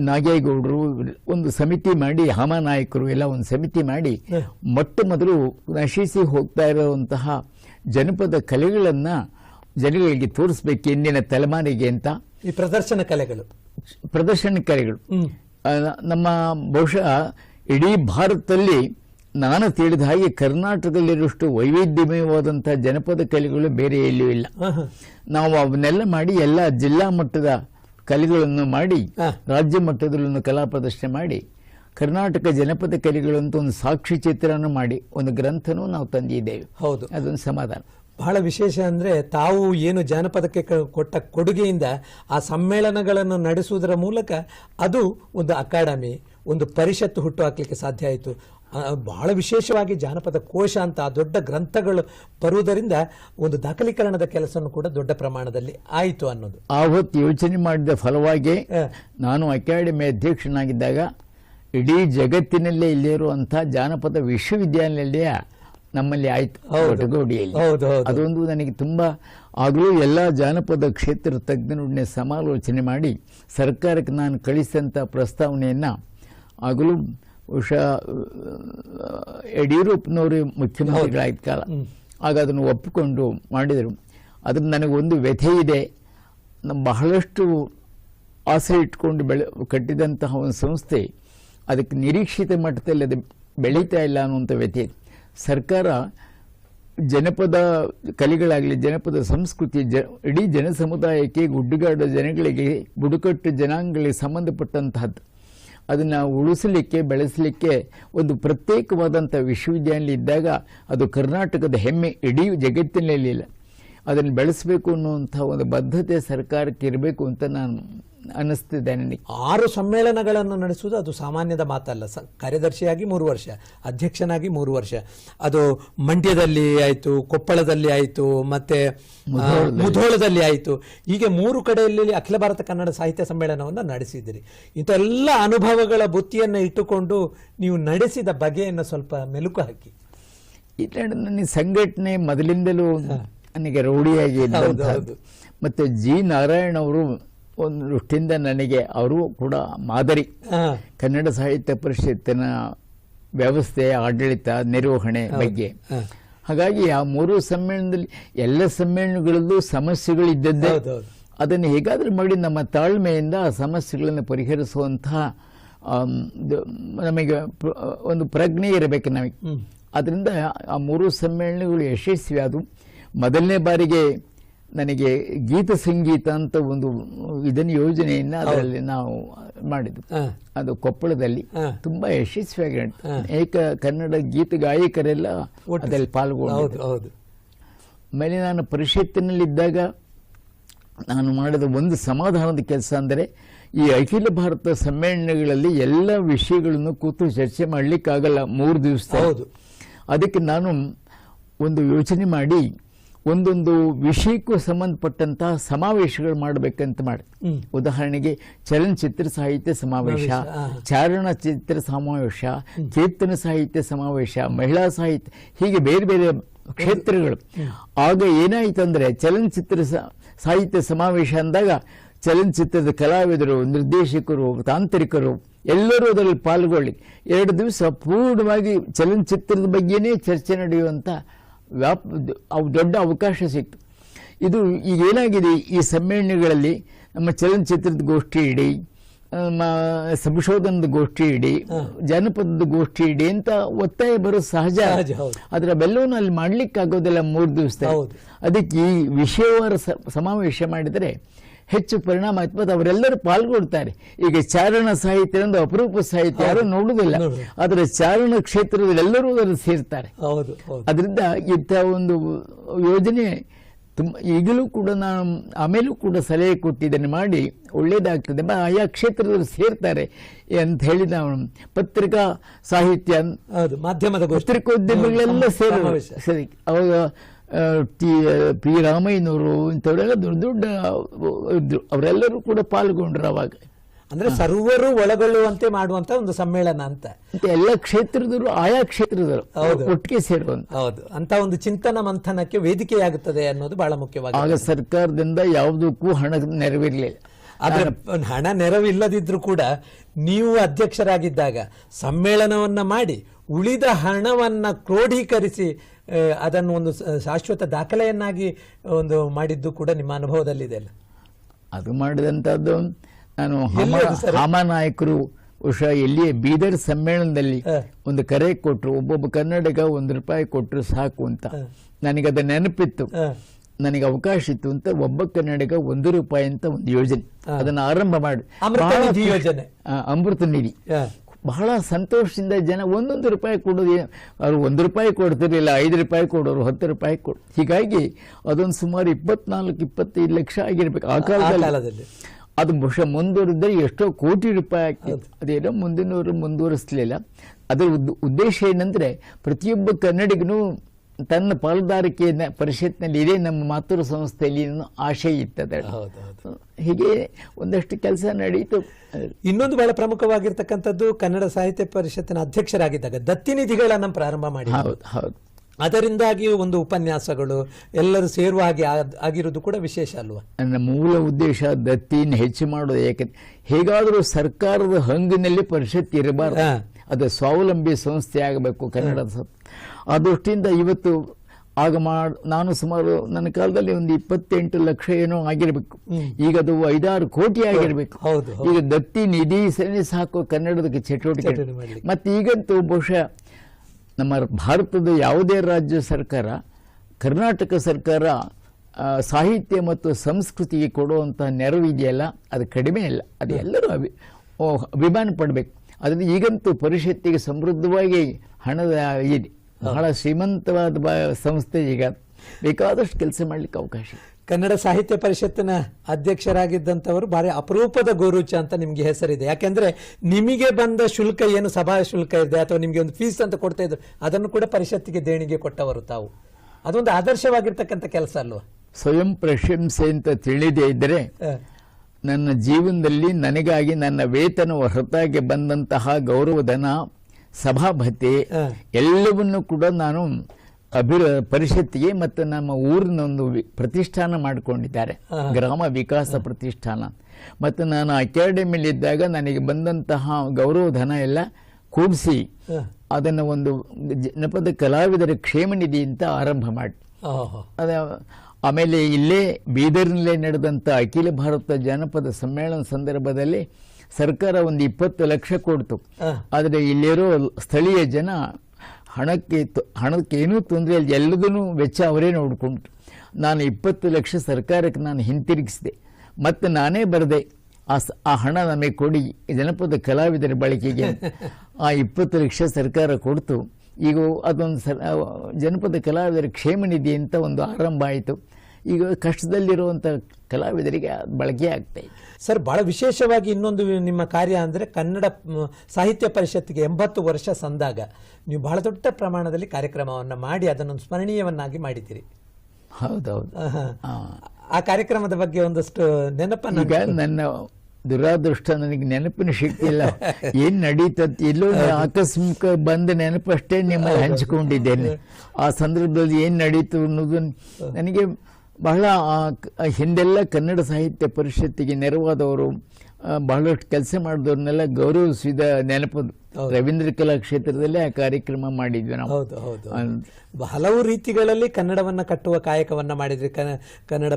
ನಾಗೇಗೌಡರು ಒಂದು ಸಮಿತಿ ಮಾಡಿ ಹಾಮ ನಾಯಕರು ಎಲ್ಲ ಒಂದು ಸಮಿತಿ ಮಾಡಿ. ಮೊಟ್ಟ ಮೊದಲು ನಶಿಸಿ ಹೋಗ್ತಾ ಇರುವಂತಹ ಜನಪದ ಕಲೆಗಳನ್ನು ಜನಗಳಿಗೆ ತೋರಿಸ್ಬೇಕು ಇಂದಿನ ತಲೆಮಾರಿಗೆ ಅಂತ ಈ ಪ್ರದರ್ಶನ ಕಲೆಗಳು. ಪ್ರದರ್ಶನ ಕಲೆಗಳು. ನಮ್ಮ ಬಹುಶಃ ಇಡೀ ಭಾರತದಲ್ಲಿ ನಾನು ತಿಳಿದ ಹಾಗೆ ಕರ್ನಾಟಕದಲ್ಲಿರುವಷ್ಟು ವೈವಿಧ್ಯಮಯವಾದಂಥ ಜನಪದ ಕಲೆಗಳು ಬೇರೆ ಎಲ್ಲೂ ಇಲ್ಲ. ನಾವು ಅವನ್ನೆಲ್ಲ ಮಾಡಿ ಎಲ್ಲ ಜಿಲ್ಲಾ ಮಟ್ಟದ ಕಲೆಗಳನ್ನು ಮಾಡಿ ರಾಜ್ಯ ಮಟ್ಟದಲ್ಲೊಂದು ಕಲಾ ಪ್ರದರ್ಶನ ಮಾಡಿ ಕರ್ನಾಟಕ ಜನಪದ ಕಲೆಗಳಂತ ಒಂದು ಸಾಕ್ಷಿ ಚಿತ್ರವನ್ನು ಮಾಡಿ ಒಂದು ಗ್ರಂಥನೂ ನಾವು ತಂದಿದ್ದೇವೆ. ಹೌದು. ಅದೊಂದು ಸಮಾಧಾನ. ಬಹಳ ವಿಶೇಷ ಅಂದರೆ ತಾವು ಏನು ಜಾನಪದಕ್ಕೆ ಕೊಟ್ಟ ಕೊಡುಗೆಯಿಂದ ಆ ಸಮ್ಮೇಳನಗಳನ್ನು ನಡೆಸುವುದರ ಮೂಲಕ ಅದು ಒಂದು ಅಕಾಡೆಮಿ ಒಂದು ಪರಿಷತ್ತು ಹುಟ್ಟು ಹಾಕಲಿಕ್ಕೆ ಸಾಧ್ಯ ಆಯಿತು. ಬಹಳ ವಿಶೇಷವಾಗಿ ಜಾನಪದ ಕೋಶ ಅಂತ ದೊಡ್ಡ ಗ್ರಂಥಗಳು ಬರುವುದರಿಂದ ಒಂದು ದಾಖಲೀಕರಣದ ಕೆಲಸವನ್ನು ಕೂಡ ದೊಡ್ಡ ಪ್ರಮಾಣದಲ್ಲಿ ಆಯಿತು ಅನ್ನೋದು. ಆವತ್ತು ಯೋಚನೆ ಮಾಡಿದ ಫಲವಾಗಿ ನಾನು ಅಕಾಡೆಮಿ ಅಧ್ಯಕ್ಷನಾಗಿದ್ದಾಗ ಇಡೀ ಜಗತ್ತಿನಲ್ಲೇ ಇಲ್ಲಿರುವಂಥ ಜಾನಪದ ವಿಶ್ವವಿದ್ಯಾನಿಲಯ ನಮ್ಮಲ್ಲಿ ಆಯ್ತು. ಹೌದು. ಅದೊಂದು ನನಗೆ ತುಂಬ ಆಗಲೂ ಎಲ್ಲ ಜಾನಪದ ಕ್ಷೇತ್ರ ತಜ್ಞರೊಡನೆ ಸಮಾಲೋಚನೆ ಮಾಡಿ ಸರ್ಕಾರಕ್ಕೆ ನಾನು ಕಳಿಸಿದಂಥ ಪ್ರಸ್ತಾವನೆಯನ್ನು ಆಗಲೂ ಬಹುಶಃ ಯಡಿಯೂರಪ್ಪನವರು ಮುಖ್ಯಮಂತ್ರಿಗಳಾಯ್ತ ಕಾಲ. ಆಗ ಅದನ್ನು ಒಪ್ಪಿಕೊಂಡು ಮಾಡಿದರು. ಅದ್ರ ನನಗೆ ಒಂದು ವ್ಯಥೆ ಇದೆ. ನಮ್ಮ ಬಹಳಷ್ಟು ಆಸೆ ಇಟ್ಕೊಂಡು ಬೆಳೆ ಕಟ್ಟಿದಂತಹ ಒಂದು ಸಂಸ್ಥೆ ಅದಕ್ಕೆ ನಿರೀಕ್ಷಿತ ಮಟ್ಟದಲ್ಲಿ ಅದು ಬೆಳೀತಾ ಇಲ್ಲ ಅನ್ನುವಂಥ ವ್ಯತ್ಯೆ ಸರ್ಕಾರ ಜನಪದ ಕಲೆಗಳಾಗಲಿ, ಜನಪದ ಸಂಸ್ಕೃತಿ, ಜ, ಇಡೀ ಜನ ಸಮುದಾಯಕ್ಕೆ ಗುಡ್ಡಗಾಡ ಜನಗಳಿಗೆ, ಬುಡಕಟ್ಟು ಜನಾಂಗಗಳಿಗೆ ಸಂಬಂಧಪಟ್ಟಂತಹದ್ದು. ಅದನ್ನು ಉಳಿಸಲಿಕ್ಕೆ, ಬೆಳೆಸಲಿಕ್ಕೆ ಒಂದು ಪ್ರತ್ಯೇಕವಾದಂಥ ವಿಶ್ವವಿದ್ಯಾನಿಲಯ ಇದ್ದಾಗ ಅದು ಕರ್ನಾಟಕದ ಹೆಮ್ಮೆ ಇಡೀ ಜಗತ್ತಿನಲ್ಲಿ ಇಲ್ಲ ಅದನ್ನು ಬೆಳೆಸಬೇಕು ಅನ್ನುವಂಥ ಒಂದು ಬದ್ಧತೆ ಸರ್ಕಾರಕ್ಕೆ ಇರಬೇಕು ಅಂತ ನಾನು ಅನ್ನಿಸ್ತಿದೆ ನನಗೆ. ಆರು ಸಮ್ಮೇಳನಗಳನ್ನು ನಡೆಸುವುದು ಅದು ಸಾಮಾನ್ಯದ ಮಾತಲ್ಲ. ಸ ಕಾರ್ಯದರ್ಶಿಯಾಗಿ ಮೂರು ವರ್ಷ ಅಧ್ಯಕ್ಷನಾಗಿ ಮೂರು ವರ್ಷ. ಅದು ಮಂಡ್ಯದಲ್ಲಿ ಆಯಿತು ಕೊಪ್ಪಳದಲ್ಲಿ ಆಯಿತು ಮತ್ತೆ ಮುಧೋಳದಲ್ಲಿ. ಆಯಿತು. ಹೀಗೆ ಮೂರು ಕಡೆಯಲ್ಲಿ ಅಖಿಲ ಭಾರತ ಕನ್ನಡ ಸಾಹಿತ್ಯ ಸಮ್ಮೇಳನವನ್ನು ನಡೆಸಿದಿರಿ ಇಂಥ ಎಲ್ಲ ಅನುಭವಗಳ ಬುತ್ತಿಯನ್ನು ಇಟ್ಟುಕೊಂಡು ನೀವು ನಡೆಸಿದ ಬಗೆಯನ್ನು ಸ್ವಲ್ಪ ಮೆಲುಕು ಹಾಕಿ. ಇಲ್ಲ ನನಗೆ ಸಂಘಟನೆ ಮೊದಲಿಂದಲೂ ನನಗೆ ರೌಡಿಯಾಗಿ ಮತ್ತು ಜಿ ನಾರಾಯಣ್ ಅವರು ಒಂದು ದೃಷ್ಟಿಯಿಂದ ನನಗೆ ಅವರು ಕೂಡ ಮಾದರಿ. ಕನ್ನಡ ಸಾಹಿತ್ಯ ಪರಿಷತ್ತಿನ ವ್ಯವಸ್ಥೆ ಆಡಳಿತ ನಿರ್ವಹಣೆ ಬಗ್ಗೆ. ಹಾಗಾಗಿ ಆ ಮೂರು ಸಮ್ಮೇಳನದಲ್ಲಿ ಎಲ್ಲ ಸಮ್ಮೇಳನಗಳಲ್ಲೂ ಸಮಸ್ಯೆಗಳು ಇದ್ದದ್ದೇ. ಅದನ್ನು ಹೇಗಾದರೂ ಮಾಡಿ ನಮ್ಮ ತಾಳ್ಮೆಯಿಂದ ಆ ಸಮಸ್ಯೆಗಳನ್ನು ಪರಿಹರಿಸುವಂತಹ ನಮಗೆ ಒಂದು ಪ್ರಜ್ಞೆ ಇರಬೇಕು ನಮಗೆ. ಅದರಿಂದ ಆ ಮೂರು ಸಮ್ಮೇಳನಗಳು ಯಶಸ್ವಿ ಅದು ಮೊದಲನೇ ಬಾರಿಗೆ ನನಗೆ ಗೀತ ಸಂಗೀತ ಅಂತ ಒಂದು ಇದನ್ನು ಯೋಜನೆಯನ್ನು ಅದರಲ್ಲಿ ನಾವು ಮಾಡಿದ್ವಿ ಅದು ಕೊಪ್ಪಳದಲ್ಲಿ. ತುಂಬಾ ಯಶಸ್ವಿಯಾಗಿ ಏಕ ಕನ್ನಡ ಗೀತ ಗಾಯಕರೆಲ್ಲ ಅದರಲ್ಲಿ ಪಾಲ್ಗೊಂಡು ಆಮೇಲೆ ನಾನು ಪರಿಷತ್ತಿನಲ್ಲಿದ್ದಾಗ ನಾನು ಮಾಡಿದ ಒಂದು ಸಮಾಧಾನದ ಕೆಲಸ ಅಂದರೆ ಈ ಅಖಿಲ ಭಾರತ ಸಮ್ಮೇಳನಗಳಲ್ಲಿ ಎಲ್ಲ ವಿಷಯಗಳನ್ನು ಕೂತು ಚರ್ಚೆ ಮಾಡಲಿಕ್ಕಾಗಲ್ಲ ಮೂರು ದಿವಸ. ಹೌದು. ಅದಕ್ಕೆ ನಾನು ಒಂದು ಯೋಚನೆ ಮಾಡಿ ಒಂದೊಂದು ವಿಷಯಕ್ಕೂ ಸಂಬಂಧಪಟ್ಟಂತಹ ಸಮಾವೇಶಗಳು ಮಾಡಬೇಕಂತ ಮಾಡಿ. ಉದಾಹರಣೆಗೆ ಚಲನಚಿತ್ರ ಸಾಹಿತ್ಯ ಸಮಾವೇಶ ಚಾರಣ ಚಿತ್ರ ಸಮಾವೇಶ ಕೀರ್ತನ ಸಾಹಿತ್ಯ ಸಮಾವೇಶ ಮಹಿಳಾ ಸಾಹಿತ್ಯ ಹೀಗೆ ಬೇರೆ ಬೇರೆ ಕ್ಷೇತ್ರಗಳು. ಆಗ ಏನಾಯ್ತಂದ್ರೆ ಚಲನಚಿತ್ರ ಸಾಹಿತ್ಯ ಸಮಾವೇಶ ಅಂದಾಗ ಚಲನಚಿತ್ರದ ಕಲಾವಿದರು ನಿರ್ದೇಶಕರು ತಾಂತ್ರಿಕರು ಎಲ್ಲರೂ ಅದರಲ್ಲಿ ಪಾಲ್ಗೊಳ್ಳಿ. ಎರಡು ದಿವಸ ಪೂರ್ಣವಾಗಿ ಚಲನಚಿತ್ರದ ಬಗ್ಗೆನೇ ಚರ್ಚೆ ನಡೆಯುವಂಥ ವ್ಯಾಪ್ ಅವು ದೊಡ್ಡ ಅವಕಾಶ ಸಿಕ್ತು. ಇದು ಈಗ ಏನಾಗಿದೆ? ಈ ಸಮ್ಮೇಳನಗಳಲ್ಲಿ ನಮ್ಮ ಚಲನಚಿತ್ರದ ಗೋಷ್ಠಿ ಇಡಿ ನಮ್ಮ ಸಂಶೋಧನದ ಗೋಷ್ಠಿ ಇಡಿ ಜಾನಪದದ ಗೋಷ್ಠಿ ಇಡಿ ಅಂತ ಒತ್ತಾಯ ಬರೋದು ಸಹಜ. ಅದರ ಬೆಲ್ಲವನ್ನು ಆದ್ರೆ ಮಾಡ್ಲಿಕ್ಕೆ ಅಲ್ಲಿ ಮಾಡ್ಲಿಕ್ಕಾಗೋದಿಲ್ಲ ಮೂರು ದಿವಸ. ಅದಕ್ಕೆ ಈ ವಿಷಯವಾರ ಸಮಾವೇಶ ಮಾಡಿದರೆ ಹೆಚ್ಚು ಪರಿಣಾಮ ಆಯ್ತು ಮತ್ತು ಅವರೆಲ್ಲರೂ ಪಾಲ್ಗೊಳ್ತಾರೆ. ಈಗ ಚಾರಣ ಸಾಹಿತ್ಯ ಒಂದು ಅಪರೂಪ ಸಾಹಿತ್ಯ ಯಾರು ನೋಡುವುದಿಲ್ಲ. ಆದರೆ ಚಾರಣ ಕ್ಷೇತ್ರದಲ್ಲಿ ಎಲ್ಲರೂ ಅದನ್ನು ಸೇರ್ತಾರೆ. ಅದರಿಂದ ಇಂಥ ಒಂದು ಯೋಜನೆ ತುಂಬ ಈಗಲೂ ಕೂಡ ನಾನು ಆಮೇಲೂ ಕೂಡ ಸಲಹೆ ಕೊಟ್ಟಿದ್ದೇನೆ ಮಾಡಿ ಒಳ್ಳೇದಾಗ್ತದೆ. ಬ- ಆಯಾ ಕ್ಷೇತ್ರದಲ್ಲಿ ಸೇರ್ತಾರೆ ಅಂತ ಹೇಳಿ ನಾವು ಪತ್ರಿಕಾ ಸಾಹಿತ್ಯ ಮಾಧ್ಯಮದ ಪತ್ರಿಕೋದ್ಯಮಗಳೆಲ್ಲ ಸೇರಿ ಸರಿ ಅವಾಗ ಟಿ ಪಿ ರಾಮಯ್ಯನವರು ಇಂಥವರೆಲ್ಲ ದೊಡ್ಡ ದೊಡ್ಡ ಇದ್ರು ಅವರೆಲ್ಲರೂ ಕೂಡ ಪಾಲ್ಗೊಂಡ್ರು ಅವಾಗ. ಅಂದ್ರೆ ಸರ್ವರು ಒಳಗೊಳ್ಳುವಂತೆ ಮಾಡುವಂತ ಒಂದು ಸಮ್ಮೇಳನ ಅಂತ. ಎಲ್ಲ ಕ್ಷೇತ್ರದವರು ಆಯಾ ಕ್ಷೇತ್ರದವರು ಹೌದು. ಒಟ್ಟಿಗೆ ಸೇರುವಂತ. ಹೌದು. ಅಂತ ಒಂದು ಚಿಂತನ ಮಂಥನಕ್ಕೆ ವೇದಿಕೆಯಾಗುತ್ತದೆ ಅನ್ನೋದು ಬಹಳ ಮುಖ್ಯವಾಗಿ ಆಗ ಸರ್ಕಾರದಿಂದ ಯಾವುದಕ್ಕೂ ಹಣ ನೆರವಿರಲಿಲ್ಲ. ಆದ್ರೆ ಹಣ ನೆರವಿಲ್ಲದಿದ್ರು ಕೂಡ ನೀವು ಅಧ್ಯಕ್ಷರಾಗಿದ್ದಾಗ ಸಮ್ಮೇಳನವನ್ನ ಮಾಡಿ ಉಳಿದ ಹಣವನ್ನು ಕ್ರೋಢೀಕರಿಸಿ ಅದನ್ನು ಒಂದು ಶಾಶ್ವತ ದಾಖಲೆಯನ್ನಾಗಿ ಒಂದು ಮಾಡಿದ್ದು ಕೂಡ ನಿಮ್ಮ ಅನುಭವದಲ್ಲಿದೆ ಅಲ್ಲ? ಅದು ಮಾಡಿದಂಥದ್ದು ನಾನು ಎಲ್ಲಿ ನಾಯಕರು ಉಷ ಹಾಮಾನಾಯಕರು ಎಲ್ಲಿಯೇ ಬೀದರ್ ಸಮ್ಮೇಳನದಲ್ಲಿ ಒಂದು ಕರೆ ಕೊಟ್ಟರು ಒಬ್ಬೊಬ್ಬ ಕನ್ನಡಿಗ ಒಂದು ರೂಪಾಯಿ ಕೊಟ್ಟರು ಸಾಕು ಅಂತ. ನನಗೆ ಅದು ನೆನಪಿತ್ತು. ನನಗೆ ಅವಕಾಶ ಇತ್ತು ಅಂತ ಒಬ್ಬ ಕನ್ನಡಿಗ ಒಂದು ರೂಪಾಯಿ ಅಂತ ಒಂದು ಯೋಜನೆ. ಅದನ್ನು ಆರಂಭ ಮಾಡಿ. ಅಮೃತ ನಿಧಿ ಬಹಳ ಸಂತೋಷದಿಂದ ಜನ ಒಂದೊಂದು ರೂಪಾಯಿ ಕೊಡೋದು ಅವರು ಒಂದು ರೂಪಾಯಿ ಕೊಡ್ತಿರಲಿಲ್ಲ ಐದು ರೂಪಾಯಿ ಕೊಡೋರು ಹತ್ತು ರೂಪಾಯಿ ಕೊಡು. ಹೀಗಾಗಿ ಅದೊಂದು ಸುಮಾರು ಇಪ್ಪತ್ನಾಲ್ಕು ಇಪ್ಪತ್ತೈದು ಲಕ್ಷ ಆಗಿರ್ಬೇಕು. ಆ ಕಾಲದಲ್ಲಿ ಅದು ಬಹುಶಃ ಮುಂದುವರಿದ್ರೆ ಎಷ್ಟೋ ಕೋಟಿ ರೂಪಾಯಿ ಆಗ್ತಿತ್ತು. ಅದೇನೋ ಮುಂದಿನವರು ಮುಂದುವರಿಸಲಿಲ್ಲ. ಅದರ ಉದ್- ಉದ್ದೇಶ ಏನಂದರೆ ಪ್ರತಿಯೊಬ್ಬ ಕನ್ನಡಿಗನು ತನ್ನ ಪಾಲುದಾರಿಕೆಯನ್ನ ಪರಿಷತ್ನಲ್ಲಿ ಇದೆ ನಮ್ಮ ಮಾತೃ ಸಂಸ್ಥೆಯಲ್ಲಿ ಆಶೆ ಹೌದು ಹೀಗೆ ಒಂದಷ್ಟು ಕೆಲಸ ನಡೀತು. ಇನ್ನೊಂದು ಬಹಳ ಪ್ರಮುಖವಾಗಿರ್ತಕ್ಕಂಥದ್ದು ಕನ್ನಡ ಸಾಹಿತ್ಯ ಪರಿಷತ್ತಿನ ಅಧ್ಯಕ್ಷರಾಗಿದ್ದಾಗ ದತ್ತಿನಿಧಿಗಳನ್ನ ಪ್ರಾರಂಭ ಮಾಡಿ ಹೌದು ಹೌದು. ಅದರಿಂದಾಗಿ ಒಂದು ಉಪನ್ಯಾಸಗಳು ಎಲ್ಲರೂ ಸೇರುವ ಹಾಗೆ ಆಗಿರೋದು ಕೂಡ ವಿಶೇಷ ಅಲ್ವಾ? ನನ್ನ ಮೂಲ ಉದ್ದೇಶ ದತ್ತಿನ ಹೆಚ್ಚು ಮಾಡೋದು ಯಾಕೆ ಹೇಗಾದರೂ ಸರ್ಕಾರದ ಹಂಗಿನಲ್ಲಿ ಪರಿಷತ್ ಇರಬಾರ್ದು. ಅದು ಸ್ವಾವಲಂಬಿ ಸಂಸ್ಥೆ ಆಗಬೇಕು ಕನ್ನಡ ಸ- ಆ ದೃಷ್ಟಿಯಿಂದ ಇವತ್ತು ಆಗ ಮಾಡಿ ನಾನು ಸುಮಾರು ನನ್ನ ಕಾಲದಲ್ಲಿ ಒಂದು ಇಪ್ಪತ್ತೆಂಟು ಲಕ್ಷ ಏನೋ ಆಗಿರಬೇಕು. ಈಗ ಅದು ಐದಾರು ಕೋಟಿ ಆಗಿರಬೇಕು. ಹೌದು, ಈಗ ದತ್ತಿ ನಿಧಿ ಸೇನೆ ಸಾಕು ಕನ್ನಡದಕ್ಕೆ ಚಟುವಟಿಕೆ. ಮತ್ತು ಈಗಂತೂ ಬಹುಶಃ ನಮ್ಮ ಭಾರತದ ಯಾವುದೇ ರಾಜ್ಯ ಸರ್ಕಾರ ಕರ್ನಾಟಕ ಸರ್ಕಾರ ಸಾಹಿತ್ಯ ಮತ್ತು ಸಂಸ್ಕೃತಿಗೆ ಕೊಡುವಂಥ ನೆರವು ಇದೆಯಲ್ಲ ಅದು ಕಡಿಮೆ ಇಲ್ಲ ಅದು ಎಲ್ಲರೂ ಅಭಿ ಅಭಿಮಾನ ಪಡಬೇಕು. ಅದರಿಂದ ಈಗಂತೂ ಪರಿಷತ್ತಿಗೆ ಸಮೃದ್ಧವಾಗಿ ಹಣದ ಇದೆ. ಬಹಳ ಶ್ರೀಮಂತವಾದ ಬ ಸಂಸ್ಥೆ ಈಗ. ಬೇಕಾದಷ್ಟು ಕೆಲಸ ಮಾಡಲಿಕ್ಕೆ ಅವಕಾಶ ಇದೆ. ಕನ್ನಡ ಸಾಹಿತ್ಯ ಪರಿಷತ್ತಿನ ಅಧ್ಯಕ್ಷರಾಗಿದ್ದಂಥವರು ಭಾರಿ ಅಪರೂಪದ ಗೋರುಚ ಅಂತ ನಿಮಗೆ ಹೆಸರಿದೆ. ಯಾಕೆಂದರೆ ನಿಮಗೆ ಬಂದ ಶುಲ್ಕ ಏನು ಸಭಾ ಶುಲ್ಕ ಇದೆ ಅಥವಾ ನಿಮಗೆ ಒಂದು ಫೀಸ್ ಅಂತ ಕೊಡ್ತಾ ಇದ್ರು ಅದನ್ನು ಕೂಡ ಪರಿಷತ್ತಿಗೆ ದೇಣಿಗೆ ಕೊಟ್ಟವರು ತಾವು. ಅದೊಂದು ಆದರ್ಶವಾಗಿರ್ತಕ್ಕಂಥ ಕೆಲಸ ಅಲ್ವಾ? ಸ್ವಯಂ ಪ್ರಶಂಸೆ ಅಂತ ತಿಳಿದೇ ಇದ್ದರೆ. ನನ್ನ ಜೀವನದಲ್ಲಿ ನನಗಾಗಿ ನನ್ನ ವೇತನ ಹೊರತಾಗಿ ಬಂದಂತಹ ಗೌರವಧನ ಸಭಾಭತೆ. ಎಲ್ಲವನ್ನು ಕೂಡ ನಾನು ಅಭಿ ಪರಿಷತ್ತಿಗೆ ಮತ್ತು ನಮ್ಮ ಊರಿನ ಒಂದು ವಿ- ಪ್ರತಿಷ್ಠಾನ ಮಾಡಿಕೊಂಡಿದ್ದಾರೆ ಗ್ರಾಮ ವಿಕಾಸ ಪ್ರತಿಷ್ಠಾನ ಮತ್ತು ನಾನು ಅಕಾಡೆಮಿಯಲ್ಲಿದ್ದಾಗ ನನಗೆ ಬಂದಂತಹ ಗೌರವಧನ ಎಲ್ಲ ಕೂಡಿಸಿ. ಅದನ್ನು ಒಂದು ಜನಪದ ಕಲಾವಿದರ ಕ್ಷೇಮ ನಿಧಿ ಅಂತ ಆರಂಭ ಮಾಡಿ. ಅದ ಆಮೇಲೆ ಇಲ್ಲೇ ಬೀದರ್ನಲ್ಲೇ ನಡೆದಂಥ ಅಖಿಲ ಭಾರತ ಜಾನಪದ ಸಮ್ಮೇಳನ ಸಂದರ್ಭದಲ್ಲಿ ಸರ್ಕಾರ ಒಂದು ಇಪ್ಪತ್ತು ಲಕ್ಷ ಕೊಡ್ತು. ಆದರೆ ಇಲ್ಲಿರೋ ಸ್ಥಳೀಯ ಜನ ಹಣಕ್ಕೆ ಹಣಕ್ಕೆ ಏನೂ ತೊಂದರೆ ಇಲ್ಲ. ಎಲ್ಲದನ್ನೂ ವೆಚ್ಚ ಅವರೇ ನೋಡಿಕೊಂಡ್ರು. ನಾನು ಇಪ್ಪತ್ತು ಲಕ್ಷ ಸರ್ಕಾರಕ್ಕೆ ನಾನು ಹಿಂತಿರುಗಿಸಿದೆ. ಮತ್ತು ನಾನೇ ಬರೆದೆ. ಆ ಸ- ಆ ಹಣ ನಮಗೆ ಕೊಡಿ. ಜನಪದ ಕಲಾವಿದರ ಬಳಕೆಗೆ ಆ ಇಪ್ಪತ್ತು ಲಕ್ಷ ಸರ್ಕಾರ ಕೊಡ್ತು. ಈಗ ಅದೊಂದು ಸಲ ಜನಪದ ಕಲಾವಿದರ ಕ್ಷೇಮ ನಿಧಿ ಅಂತ ಒಂದು ಆರಂಭ ಆಯಿತು. ಈಗ ಕಷ್ಟದಲ್ಲಿರುವಂಥ ಕಲಾವಿದರಿಗೆ ಅದು ಬಳಕೆ ಆಗ್ತಾ ಇದೆ. ಸರ್ ಭಾಳ ವಿಶೇಷವಾಗಿ ಇನ್ನೊಂದು ನಿಮ್ಮ ಕಾರ್ಯ ಅಂದರೆ ಕನ್ನಡ ಸಾಹಿತ್ಯ ಪರಿಷತ್ತಿಗೆ ಎಂಬತ್ತು ವರ್ಷ ಸಂದಾಗ. ನೀವು ಬಹಳ ದೊಡ್ಡ ಪ್ರಮಾಣದಲ್ಲಿ ಕಾರ್ಯಕ್ರಮವನ್ನು ಮಾಡಿ ಅದನ್ನೊಂದು ಸ್ಮರಣೀಯವನ್ನಾಗಿ ಮಾಡಿದ್ದೀರಿ. ಹೌದೌದು. ಆ. ಕಾರ್ಯಕ್ರಮದ ಬಗ್ಗೆ ಒಂದಷ್ಟು ನೆನಪನ್ನು ನನ್ನ ದುರಾದೃಷ್ಟ ನನಗೆ ನೆನಪಿನ ಶಕ್ತಿ ಇಲ್ಲ. ಏನ್ ನಡೀತತ್? ಎಲ್ಲೋ ಆಕಸ್ಮಿಕ ಬಂದ ನೆನಪಷ್ಟೇ ನಿಮ್ಮ ಹಂಚಿಕೊಂಡಿದ್ದೇನೆ. ಆ ಸಂದರ್ಭದಲ್ಲಿ ಏನ್ ನಡೀತು ಅನ್ನೋದು ನನಗೆ ಬಹಳ ಹಿಂದೆಲ್ಲ ಕನ್ನಡ ಸಾಹಿತ್ಯ ಪರಿಷತ್ತಿಗೆ ನೆರವಾದವರು ಬಹಳಷ್ಟು ಕೆಲಸ ಮಾಡಿದವ್ರನ್ನೆಲ್ಲ ಗೌರವಿಸಿದ ನೆನಪದು. ರವೀಂದ್ರ ಕಲಾಕ್ಷೇತ್ರದಲ್ಲೇ ಆ ಕಾರ್ಯಕ್ರಮ ಮಾಡಿದ್ವಿ ನಾವು. ಹೌದು ಹೌದು ಹಲವು ರೀತಿಗಳಲ್ಲಿ ಕನ್ನಡವನ್ನು ಕಟ್ಟುವ ಕಾಯಕವನ್ನು ಮಾಡಿದ್ರಿ. ಕನ್ನ- ಕನ್ನಡ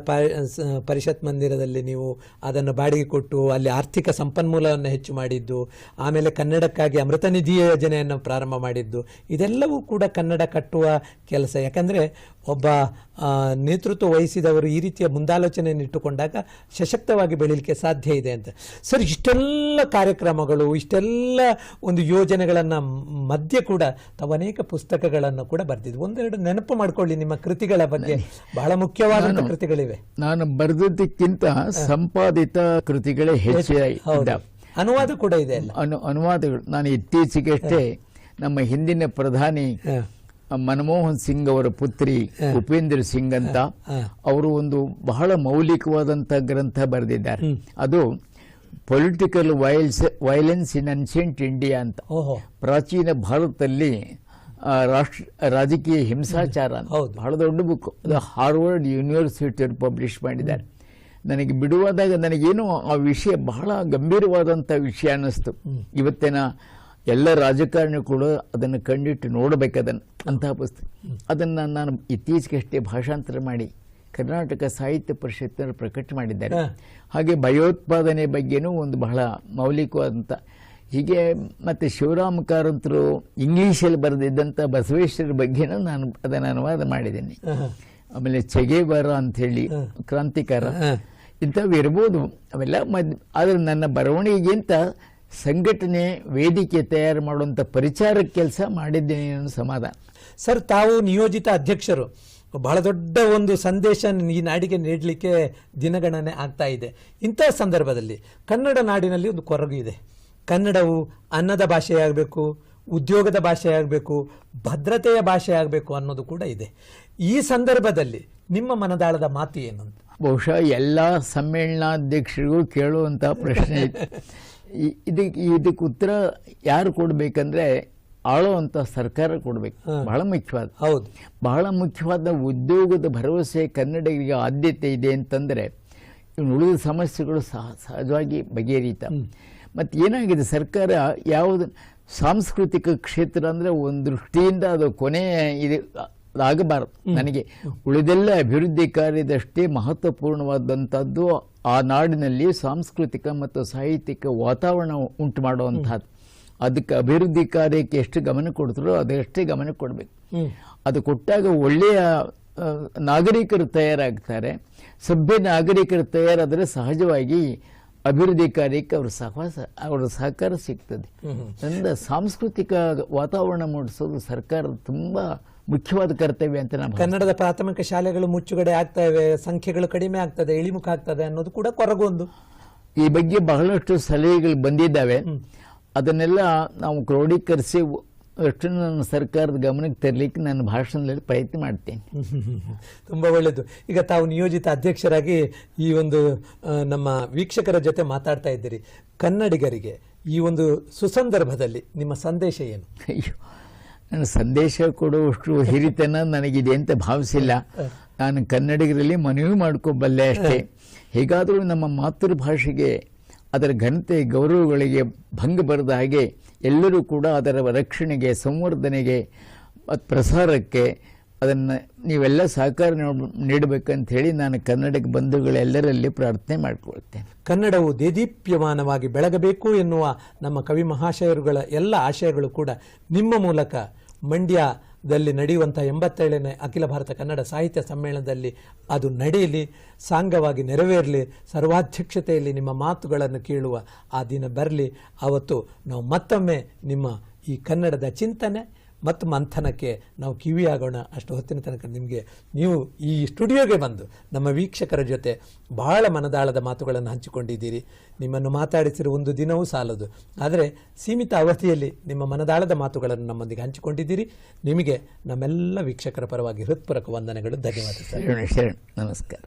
ಪರಿಷತ್ ಮಂದಿರದಲ್ಲಿ ನೀವು ಅದನ್ನು ಬಾಡಿಗೆ ಕೊಟ್ಟು ಅಲ್ಲಿ ಆರ್ಥಿಕ ಸಂಪನ್ಮೂಲವನ್ನು ಹೆಚ್ಚು ಮಾಡಿದ್ದು ಆಮೇಲೆ ಕನ್ನಡಕ್ಕಾಗಿ ಅಮೃತ ನಿಧಿ ಯೋಜನೆಯನ್ನು ಪ್ರಾರಂಭ ಮಾಡಿದ್ದು ಇದೆಲ್ಲವೂ ಕೂಡ ಕನ್ನಡ ಕಟ್ಟುವ ಕೆಲಸ. ಯಾಕಂದ್ರೆ ಒಬ್ಬ ನೇತೃತ್ವ ವಹಿಸಿದವರು ಈ ರೀತಿಯ ಮುಂದಾಲೋಚನೆಯನ್ನು ಇಟ್ಟುಕೊಂಡಾಗ ಸಶಕ್ತವಾಗಿ ಬೆಳೀಲಿಕ್ಕೆ ಸಾಧ್ಯ ಇದೆ ಅಂತ. ಸರ್ ಇಷ್ಟೆಲ್ಲ ಕಾರ್ಯಕ್ರಮಗಳು ಇಷ್ಟೆಲ್ಲ ಒಂದು ಯೋಜನೆಗಳನ್ನ ಮಧ್ಯೆ ಕೂಡ ತಾವು ಅನೇಕ ಪುಸ್ತಕಗಳನ್ನು ಕೂಡ ಬರೆದಿದ್ದು ಒಂದೆರಡು ನೆನಪು ಮಾಡ್ಕೊಳ್ಳಿ ನಿಮ್ಮ ಕೃತಿಗಳ ಬಗ್ಗೆ. ಬಹಳ ಮುಖ್ಯವಾದ ಕೃತಿಗಳಿವೆ. ನಾನು ಬರೆದಿದ್ದಕ್ಕಿಂತ ಸಂಪಾದಿತ ಕೃತಿಗಳೇ ಹೆಚ್ಚು. ಅನುವಾದ ಕೂಡ ಇದೆ ಅಲ್ಲ? ಅನು ಅನುವಾದಗಳು. ನಾನು ಇತ್ತೀಚೆಗಷ್ಟೇ ನಮ್ಮ ಹಿಂದಿನ ಪ್ರಧಾನಿ ಮನಮೋಹನ್ ಸಿಂಗ್ ಅವರ ಪುತ್ರಿ ಉಪೇಂದ್ರ ಸಿಂಗ್ ಅಂತ ಅವರು ಒಂದು ಬಹಳ ಮೌಲಿಕವಾದಂಥ ಗ್ರಂಥ ಬರೆದಿದ್ದಾರೆ. ಅದು political wiles violence in ancient India ಅಂತ. ಓಹೋ. ಪ್ರಾಚೀನ ಭಾರತದಲ್ಲಿ ರಾಷ್ಟ್ರ ರಾಜಕೀಯ ಹಿಂಸಾಚಾರ ಅಂತ. ಬಹಳ ದೊಡ್ಡ ಬುಕ್ ಅದು ಹಾರ್ವರ್ಡ್ ಯೂನಿವರ್ಸಿಟಿಯವರು ಪಬ್ಲಿಷ್ ಮಾಡಿದ್ದಾರೆ. ನನಗೆ ಬಿಡುವಾದಾಗ ನನಗೇನು ಆ ವಿಷಯ ಬಹಳ ಗಂಭೀರವಾದಂಥ ವಿಷಯ ಅನ್ನಿಸ್ತು. ಇವತ್ತಿನ ಎಲ್ಲ ರಾಜಕಾರಣಿ ಕೂಡ ಅದನ್ನು ಕಂಡಿಟ್ಟು ನೋಡಬೇಕದನ್ನು ಅಂತಹ ಪುಸ್ತಕ ಅದನ್ನು ನಾನು ಇತ್ತೀಚೆಗಷ್ಟೇ ಭಾಷಾಂತರ ಮಾಡಿ. ಕರ್ನಾಟಕ ಸಾಹಿತ್ಯ ಪರಿಷತ್ತಿನ ಪ್ರಕಟ ಮಾಡಿದ್ದಾರೆ. ಹಾಗೆ ಭಯೋತ್ಪಾದನೆ ಬಗ್ಗೆನೂ ಒಂದು ಬಹಳ ಮೌಲಿಕವಾದಂಥ ಹೀಗೆ ಮತ್ತು ಶಿವರಾಮ ಕಾರಂತರು ಇಂಗ್ಲೀಷಲ್ಲಿ ಬರೆದಿದ್ದಂಥ ಬಸವೇಶ್ವರ ಬಗ್ಗೆನೂ ನಾನು ಅದನ್ನು ಅನುವಾದ ಮಾಡಿದ್ದೇನೆ. ಆಮೇಲೆ ಚೆಗೇಬರ ಅಂಥೇಳಿ ಕ್ರಾಂತಿಕಾರ. ಇಂಥವು ಇರ್ಬೋದು. ಅವೆಲ್ಲ ಮದ್ ಆದರೆ ನನ್ನ ಬರವಣಿಗೆಗಿಂತ ಸಂಘಟನೆ ವೇದಿಕೆ ತಯಾರು ಮಾಡುವಂಥ ಪರಿಚಾರ ಕೆಲಸ ಮಾಡಿದ್ದೇನೆ ಅನ್ನೋ ಸಮಾಧಾನ. ಸರ್ ತಾವು ನಿಯೋಜಿತ ಅಧ್ಯಕ್ಷರು. ಬಹಳ ದೊಡ್ಡ ಒಂದು ಸಂದೇಶ ಈ ನಾಡಿಗೆ ನೀಡಲಿಕ್ಕೆ ದಿನಗಣನೆ ಆಗ್ತಾ ಇದೆ. ಇಂತಹ ಸಂದರ್ಭದಲ್ಲಿ ಕನ್ನಡ ನಾಡಿನಲ್ಲಿ ಒಂದು ಕೊರಗು ಇದೆ. ಕನ್ನಡವು ಅನ್ನದ ಭಾಷೆಯಾಗಬೇಕು ಉದ್ಯೋಗದ ಭಾಷೆಯಾಗಬೇಕು ಭದ್ರತೆಯ ಭಾಷೆಯಾಗಬೇಕು ಅನ್ನೋದು ಕೂಡ ಇದೆ. ಈ ಸಂದರ್ಭದಲ್ಲಿ ನಿಮ್ಮ ಮನದಾಳದ ಮಾತು ಏನು? ಅಂತ ಬಹುಶಃ ಎಲ್ಲ ಸಮ್ಮೇಳನಾಧ್ಯಕ್ಷರಿಗೂ ಕೇಳುವಂಥ ಪ್ರಶ್ನೆ ಇದಕ್ಕೆ ಇದಕ್ಕೆ ಉತ್ತರ ಯಾರು ಕೊಡಬೇಕಂದ್ರೆ ಆಳುವಂಥ ಸರ್ಕಾರ ಕೊಡಬೇಕು. ಬಹಳ ಮುಖ್ಯವಾದ. ಹೌದು. ಬಹಳ ಮುಖ್ಯವಾದ ಉದ್ಯೋಗದ ಭರವಸೆ ಕನ್ನಡಿಗರಿಗೆ ಆದ್ಯತೆ ಇದೆ ಅಂತಂದರೆ ಉಳಿದ ಸಮಸ್ಯೆಗಳು ಸಹ ಸಹಜವಾಗಿ ಬಗೆಹರಿತ. ಮತ್ತು ಏನಾಗಿದೆ ಸರ್ಕಾರ ಯಾವುದು ಸಾಂಸ್ಕೃತಿಕ ಕ್ಷೇತ್ರ ಅಂದರೆ ಒಂದು ದೃಷ್ಟಿಯಿಂದ ಅದು ಕೊನೆ ಇದು ಆಗಬಾರದು. ನನಗೆ ಉಳಿದೆಲ್ಲ ಅಭಿವೃದ್ಧಿ ಕಾರ್ಯದಷ್ಟೇ ಮಹತ್ವಪೂರ್ಣವಾದಂಥದ್ದು ಆ ನಾಡಿನಲ್ಲಿ ಸಾಂಸ್ಕೃತಿಕ ಮತ್ತು ಸಾಹಿತ್ಯಿಕ ವಾತಾವರಣ ಉಂಟು ಮಾಡುವಂಥದ್ದು ಅದಕ್ಕೆ ಅಭಿವೃದ್ಧಿ ಕಾರ್ಯಕ್ಕೆ ಎಷ್ಟು ಗಮನ ಕೊಡ್ತಾರೋ ಅದಷ್ಟೇ ಗಮನ ಕೊಡಬೇಕು. ಅದು ಕೊಟ್ಟಾಗ ಒಳ್ಳೆಯ ನಾಗರಿಕರು ತಯಾರಾಗ್ತಾರೆ. ಸಭ್ಯ ನಾಗರಿಕರು ತಯಾರಾದರೆ ಸಹಜವಾಗಿ ಅಭಿವೃದ್ಧಿ ಕಾರ್ಯಕ್ಕೆ ಅವ್ರ ಸಹವಾಸ ಅವರ ಸಹಕಾರ ಸಿಗ್ತದೆ. ಅದರಿಂದ ಸಾಂಸ್ಕೃತಿಕ ವಾತಾವರಣ ಮೂಡಿಸೋದು ಸರ್ಕಾರದ ತುಂಬ ಮುಖ್ಯವಾದ ಕರ್ತವ್ಯ ಅಂತ ನಮ್ಮ ಕನ್ನಡದ ಪ್ರಾಥಮಿಕ ಶಾಲೆಗಳು ಮುಚ್ಚುಗಡೆ ಆಗ್ತಾ ಇವೆ ಸಂಖ್ಯೆಗಳು ಕಡಿಮೆ ಆಗ್ತದೆ ಇಳಿಮುಖ ಆಗ್ತದೆ ಅನ್ನೋದು ಕೂಡ ಕೊರಗೊಂದು. ಈ ಬಗ್ಗೆ ಬಹಳಷ್ಟು ಸಲಹೆಗಳು ಬಂದಿದ್ದಾವೆ. ಅದನ್ನೆಲ್ಲ ನಾವು ಕ್ರೋಢೀಕರಿಸಿ ಅಷ್ಟು ನನ್ನ ಸರ್ಕಾರದ ಗಮನಕ್ಕೆ ತರಲಿಕ್ಕೆ ನನ್ನ ಭಾಷಣದಲ್ಲಿ ಪ್ರಯತ್ನ ಮಾಡ್ತೇನೆ. ತುಂಬ ಒಳ್ಳೆಯದು. ಈಗ ತಾವು ನಿಯೋಜಿತ ಅಧ್ಯಕ್ಷರಾಗಿ ಈ ಒಂದು ನಮ್ಮ ವೀಕ್ಷಕರ ಜೊತೆ ಮಾತಾಡ್ತಾ ಇದ್ದೀರಿ. ಕನ್ನಡಿಗರಿಗೆ ಈ ಒಂದು ಸುಸಂದರ್ಭದಲ್ಲಿ ನಿಮ್ಮ ಸಂದೇಶ ಏನು? ಅಯ್ಯೋ ನನ್ನ ಸಂದೇಶ ಕೊಡುವಷ್ಟು ಹಿರಿತನ ನನಗಿದೆ ಅಂತ ಭಾವಿಸಿಲ್ಲ. ನಾನು ಕನ್ನಡಿಗರಲ್ಲಿ ಮನವಿ ಮಾಡ್ಕೊಬಲ್ಲೆ ಅಷ್ಟೇ. ಹೇಗಾದರೂ ನಮ್ಮ ಮಾತೃಭಾಷೆಗೆ ಅದರ ಘನತೆ ಗೌರವಗಳಿಗೆ ಭಂಗ ಬರದ ಹಾಗೆ ಎಲ್ಲರೂ ಕೂಡ ಅದರ ರಕ್ಷಣೆಗೆ, ಸಂವರ್ಧನೆಗೆ ಪ್ರಸಾರಕ್ಕೆ ಅದನ್ನು ನೀವೆಲ್ಲ ಸಹಕಾರ ನೀಡ್- ನೀಡಬೇಕಂತ ಹೇಳಿ ನಾನು ಕನ್ನಡಕ್ಕೆ ಬಂಧುಗಳೆಲ್ಲರಲ್ಲಿ ಪ್ರಾರ್ಥನೆ ಮಾಡಿಕೊಳ್ತೇನೆ. ಕನ್ನಡವು ದೇದೀಪ್ಯಮಾನವಾಗಿ ಬೆಳಗಬೇಕು ಎನ್ನುವ ನಮ್ಮ ಕವಿ ಮಹಾಶಯರುಗಳ ಎಲ್ಲ ಆಶಯಗಳು ಕೂಡ ನಿಮ್ಮ ಮೂಲಕ ಮಂಡ್ಯದಲ್ಲಿ ನಡೆಯುವಂಥ ಎಂಬತ್ತೇಳನೇ ಅಖಿಲ ಭಾರತ ಕನ್ನಡ ಸಾಹಿತ್ಯ ಸಮ್ಮೇಳನದಲ್ಲಿ ಅದು ನಡೆಯಲಿ, ಸಾಂಗವಾಗಿ ನೆರವೇರಲಿ, ಸರ್ವಾಧ್ಯಕ್ಷತೆಯಲ್ಲಿ ನಿಮ್ಮ ಮಾತುಗಳನ್ನು ಕೇಳುವ ಆ ದಿನ ಬರಲಿ. ಆವತ್ತು ನಾವು ಮತ್ತೊಮ್ಮೆ ನಿಮ್ಮ ಈ ಕನ್ನಡದ ಚಿಂತನೆ ಮತ್ತು ಮಂಥನಕ್ಕೆ ನಾವು ಕಿವಿಯಾಗೋಣ ಅಷ್ಟು ಹೊತ್ತಿನ ತನಕ ನಿಮಗೆ. ನೀವು ಈ ಸ್ಟುಡಿಯೋಗೆ ಬಂದು ನಮ್ಮ ವೀಕ್ಷಕರ ಜೊತೆ ಬಹಳ ಮನದಾಳದ ಮಾತುಗಳನ್ನು ಹಂಚಿಕೊಂಡಿದ್ದೀರಿ. ನಿಮ್ಮನ್ನು ಮಾತಾಡಿಸಿರುವ ಒಂದು ದಿನವೂ ಸಾಲದು. ಆದರೆ ಸೀಮಿತ ಅವಧಿಯಲ್ಲಿ ನಿಮ್ಮ ಮನದಾಳದ ಮಾತುಗಳನ್ನು ನಮ್ಮೊಂದಿಗೆ ಹಂಚಿಕೊಂಡಿದ್ದೀರಿ. ನಿಮಗೆ ನಮ್ಮೆಲ್ಲ ವೀಕ್ಷಕರ ಪರವಾಗಿ ಹೃತ್ಪೂರ್ವಕ ವಂದನೆಗಳು. ಧನ್ಯವಾದ ಸರ್. ನಮಸ್ಕಾರ.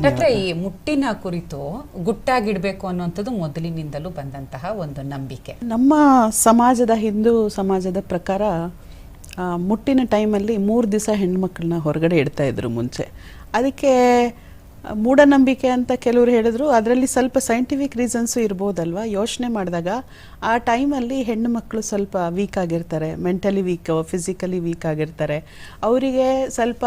ಡಾಕ್ಟ್ರೆ ಈ ಮುಟ್ಟಿನ ಕುರಿತು ಗುಟ್ಟಾಗಿಡ್ಬೇಕು ಅನ್ನುವಂಥದ್ದು ಮೊದಲಿನಿಂದಲೂ ಬಂದಂತಹ ಒಂದು ನಂಬಿಕೆ. ನಮ್ಮ ಸಮಾಜದ ಹಿಂದೂ ಸಮಾಜದ ಪ್ರಕಾರ ಮುಟ್ಟಿನ ಟೈಮಲ್ಲಿ ಮೂರು ದಿವಸ ಹೆಣ್ಮಕ್ಳನ್ನ ಹೊರಗಡೆ ಇಡ್ತಾ ಇದ್ರು ಮುಂಚೆ. ಅದಕ್ಕೆ ಮೂಢನಂಬಿಕೆ ಅಂತ ಕೆಲವರು ಹೇಳಿದ್ರು. ಅದರಲ್ಲಿ ಸ್ವಲ್ಪ ಸೈಂಟಿಫಿಕ್ ರೀಸನ್ಸು ಇರ್ಬೋದಲ್ವ? ಯೋಚನೆ ಮಾಡಿದಾಗ ಆ ಟೈಮಲ್ಲಿ ಹೆಣ್ಣು ಮಕ್ಕಳು ಸ್ವಲ್ಪ ವೀಕ್ ಆಗಿರ್ತಾರೆ ಮೆಂಟಲಿ ವೀಕ್ ಫಿಸಿಕಲಿ ವೀಕ್ ಆಗಿರ್ತಾರೆ. ಅವರಿಗೆ ಸ್ವಲ್ಪ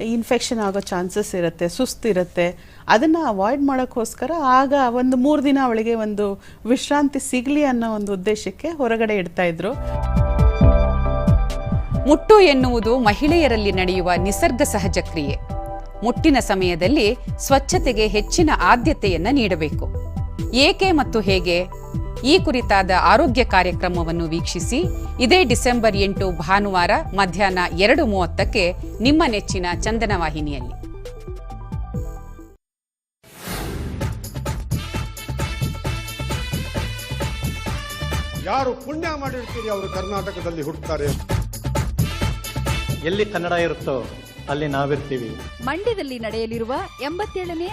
ಇನ್ಫೆಕ್ಷನ್ ಆಗೋ ಚಾನ್ಸಸ್ ಇರುತ್ತೆ ಸುಸ್ತಿರುತ್ತೆ ಅದನ್ನು ಅವಾಯ್ಡ್ ಮಾಡೋಕ್ಕೋಸ್ಕರ ಆಗ ಒಂದು ಮೂರು ದಿನ ಅವಳಿಗೆ ಒಂದು ವಿಶ್ರಾಂತಿ ಸಿಗಲಿ ಅನ್ನೋ ಒಂದು ಉದ್ದೇಶಕ್ಕೆ ಹೊರಗಡೆ ಇಡ್ತಾ ಇದ್ರು. ಮುಟ್ಟು ಎನ್ನುವುದು ಮಹಿಳೆಯರಲ್ಲಿ ನಡೆಯುವ ನಿಸರ್ಗ ಸಹಜ ಕ್ರಿಯೆ. ಮುಟ್ಟಿನ ಸಮಯದಲ್ಲಿ ಸ್ವಚ್ಛತೆಗೆ ಹೆಚ್ಚಿನ ಆದ್ಯತೆಯನ್ನು ನೀಡಬೇಕು. ಏಕೆ ಮತ್ತು ಹೇಗೆ? ಈ ಕುರಿತಾದ ಆರೋಗ್ಯ ಕಾರ್ಯಕ್ರಮವನ್ನು ವೀಕ್ಷಿಸಿ ಇದೇ ಡಿಸೆಂಬರ್ ಎಂಟು ಭಾನುವಾರ ಮಧ್ಯಾಹ್ನ ಎರಡು ಮೂವತ್ತಕ್ಕೆ ನಿಮ್ಮ ನೆಚ್ಚಿನ ಚಂದನ ವಾಹಿನಿಯಲ್ಲಿ ಯಾರು ಪುಣ್ಯ ಮಾಡಿರ್ತೀರಿ ಅವರು ಕರ್ನಾಟಕದಲ್ಲಿ ಹುಡ್ತಾರೆ ಎಲ್ಲಿ ಕನ್ನಡ ಇರುತ್ತೋ ಅಲ್ಲಿ ನಾವಿರ್ತೀವಿ. ಮಂಡ್ಯದಲ್ಲಿ ನಡೆಯಲಿರುವ ಎಂಬತ್ತೇಳನೇ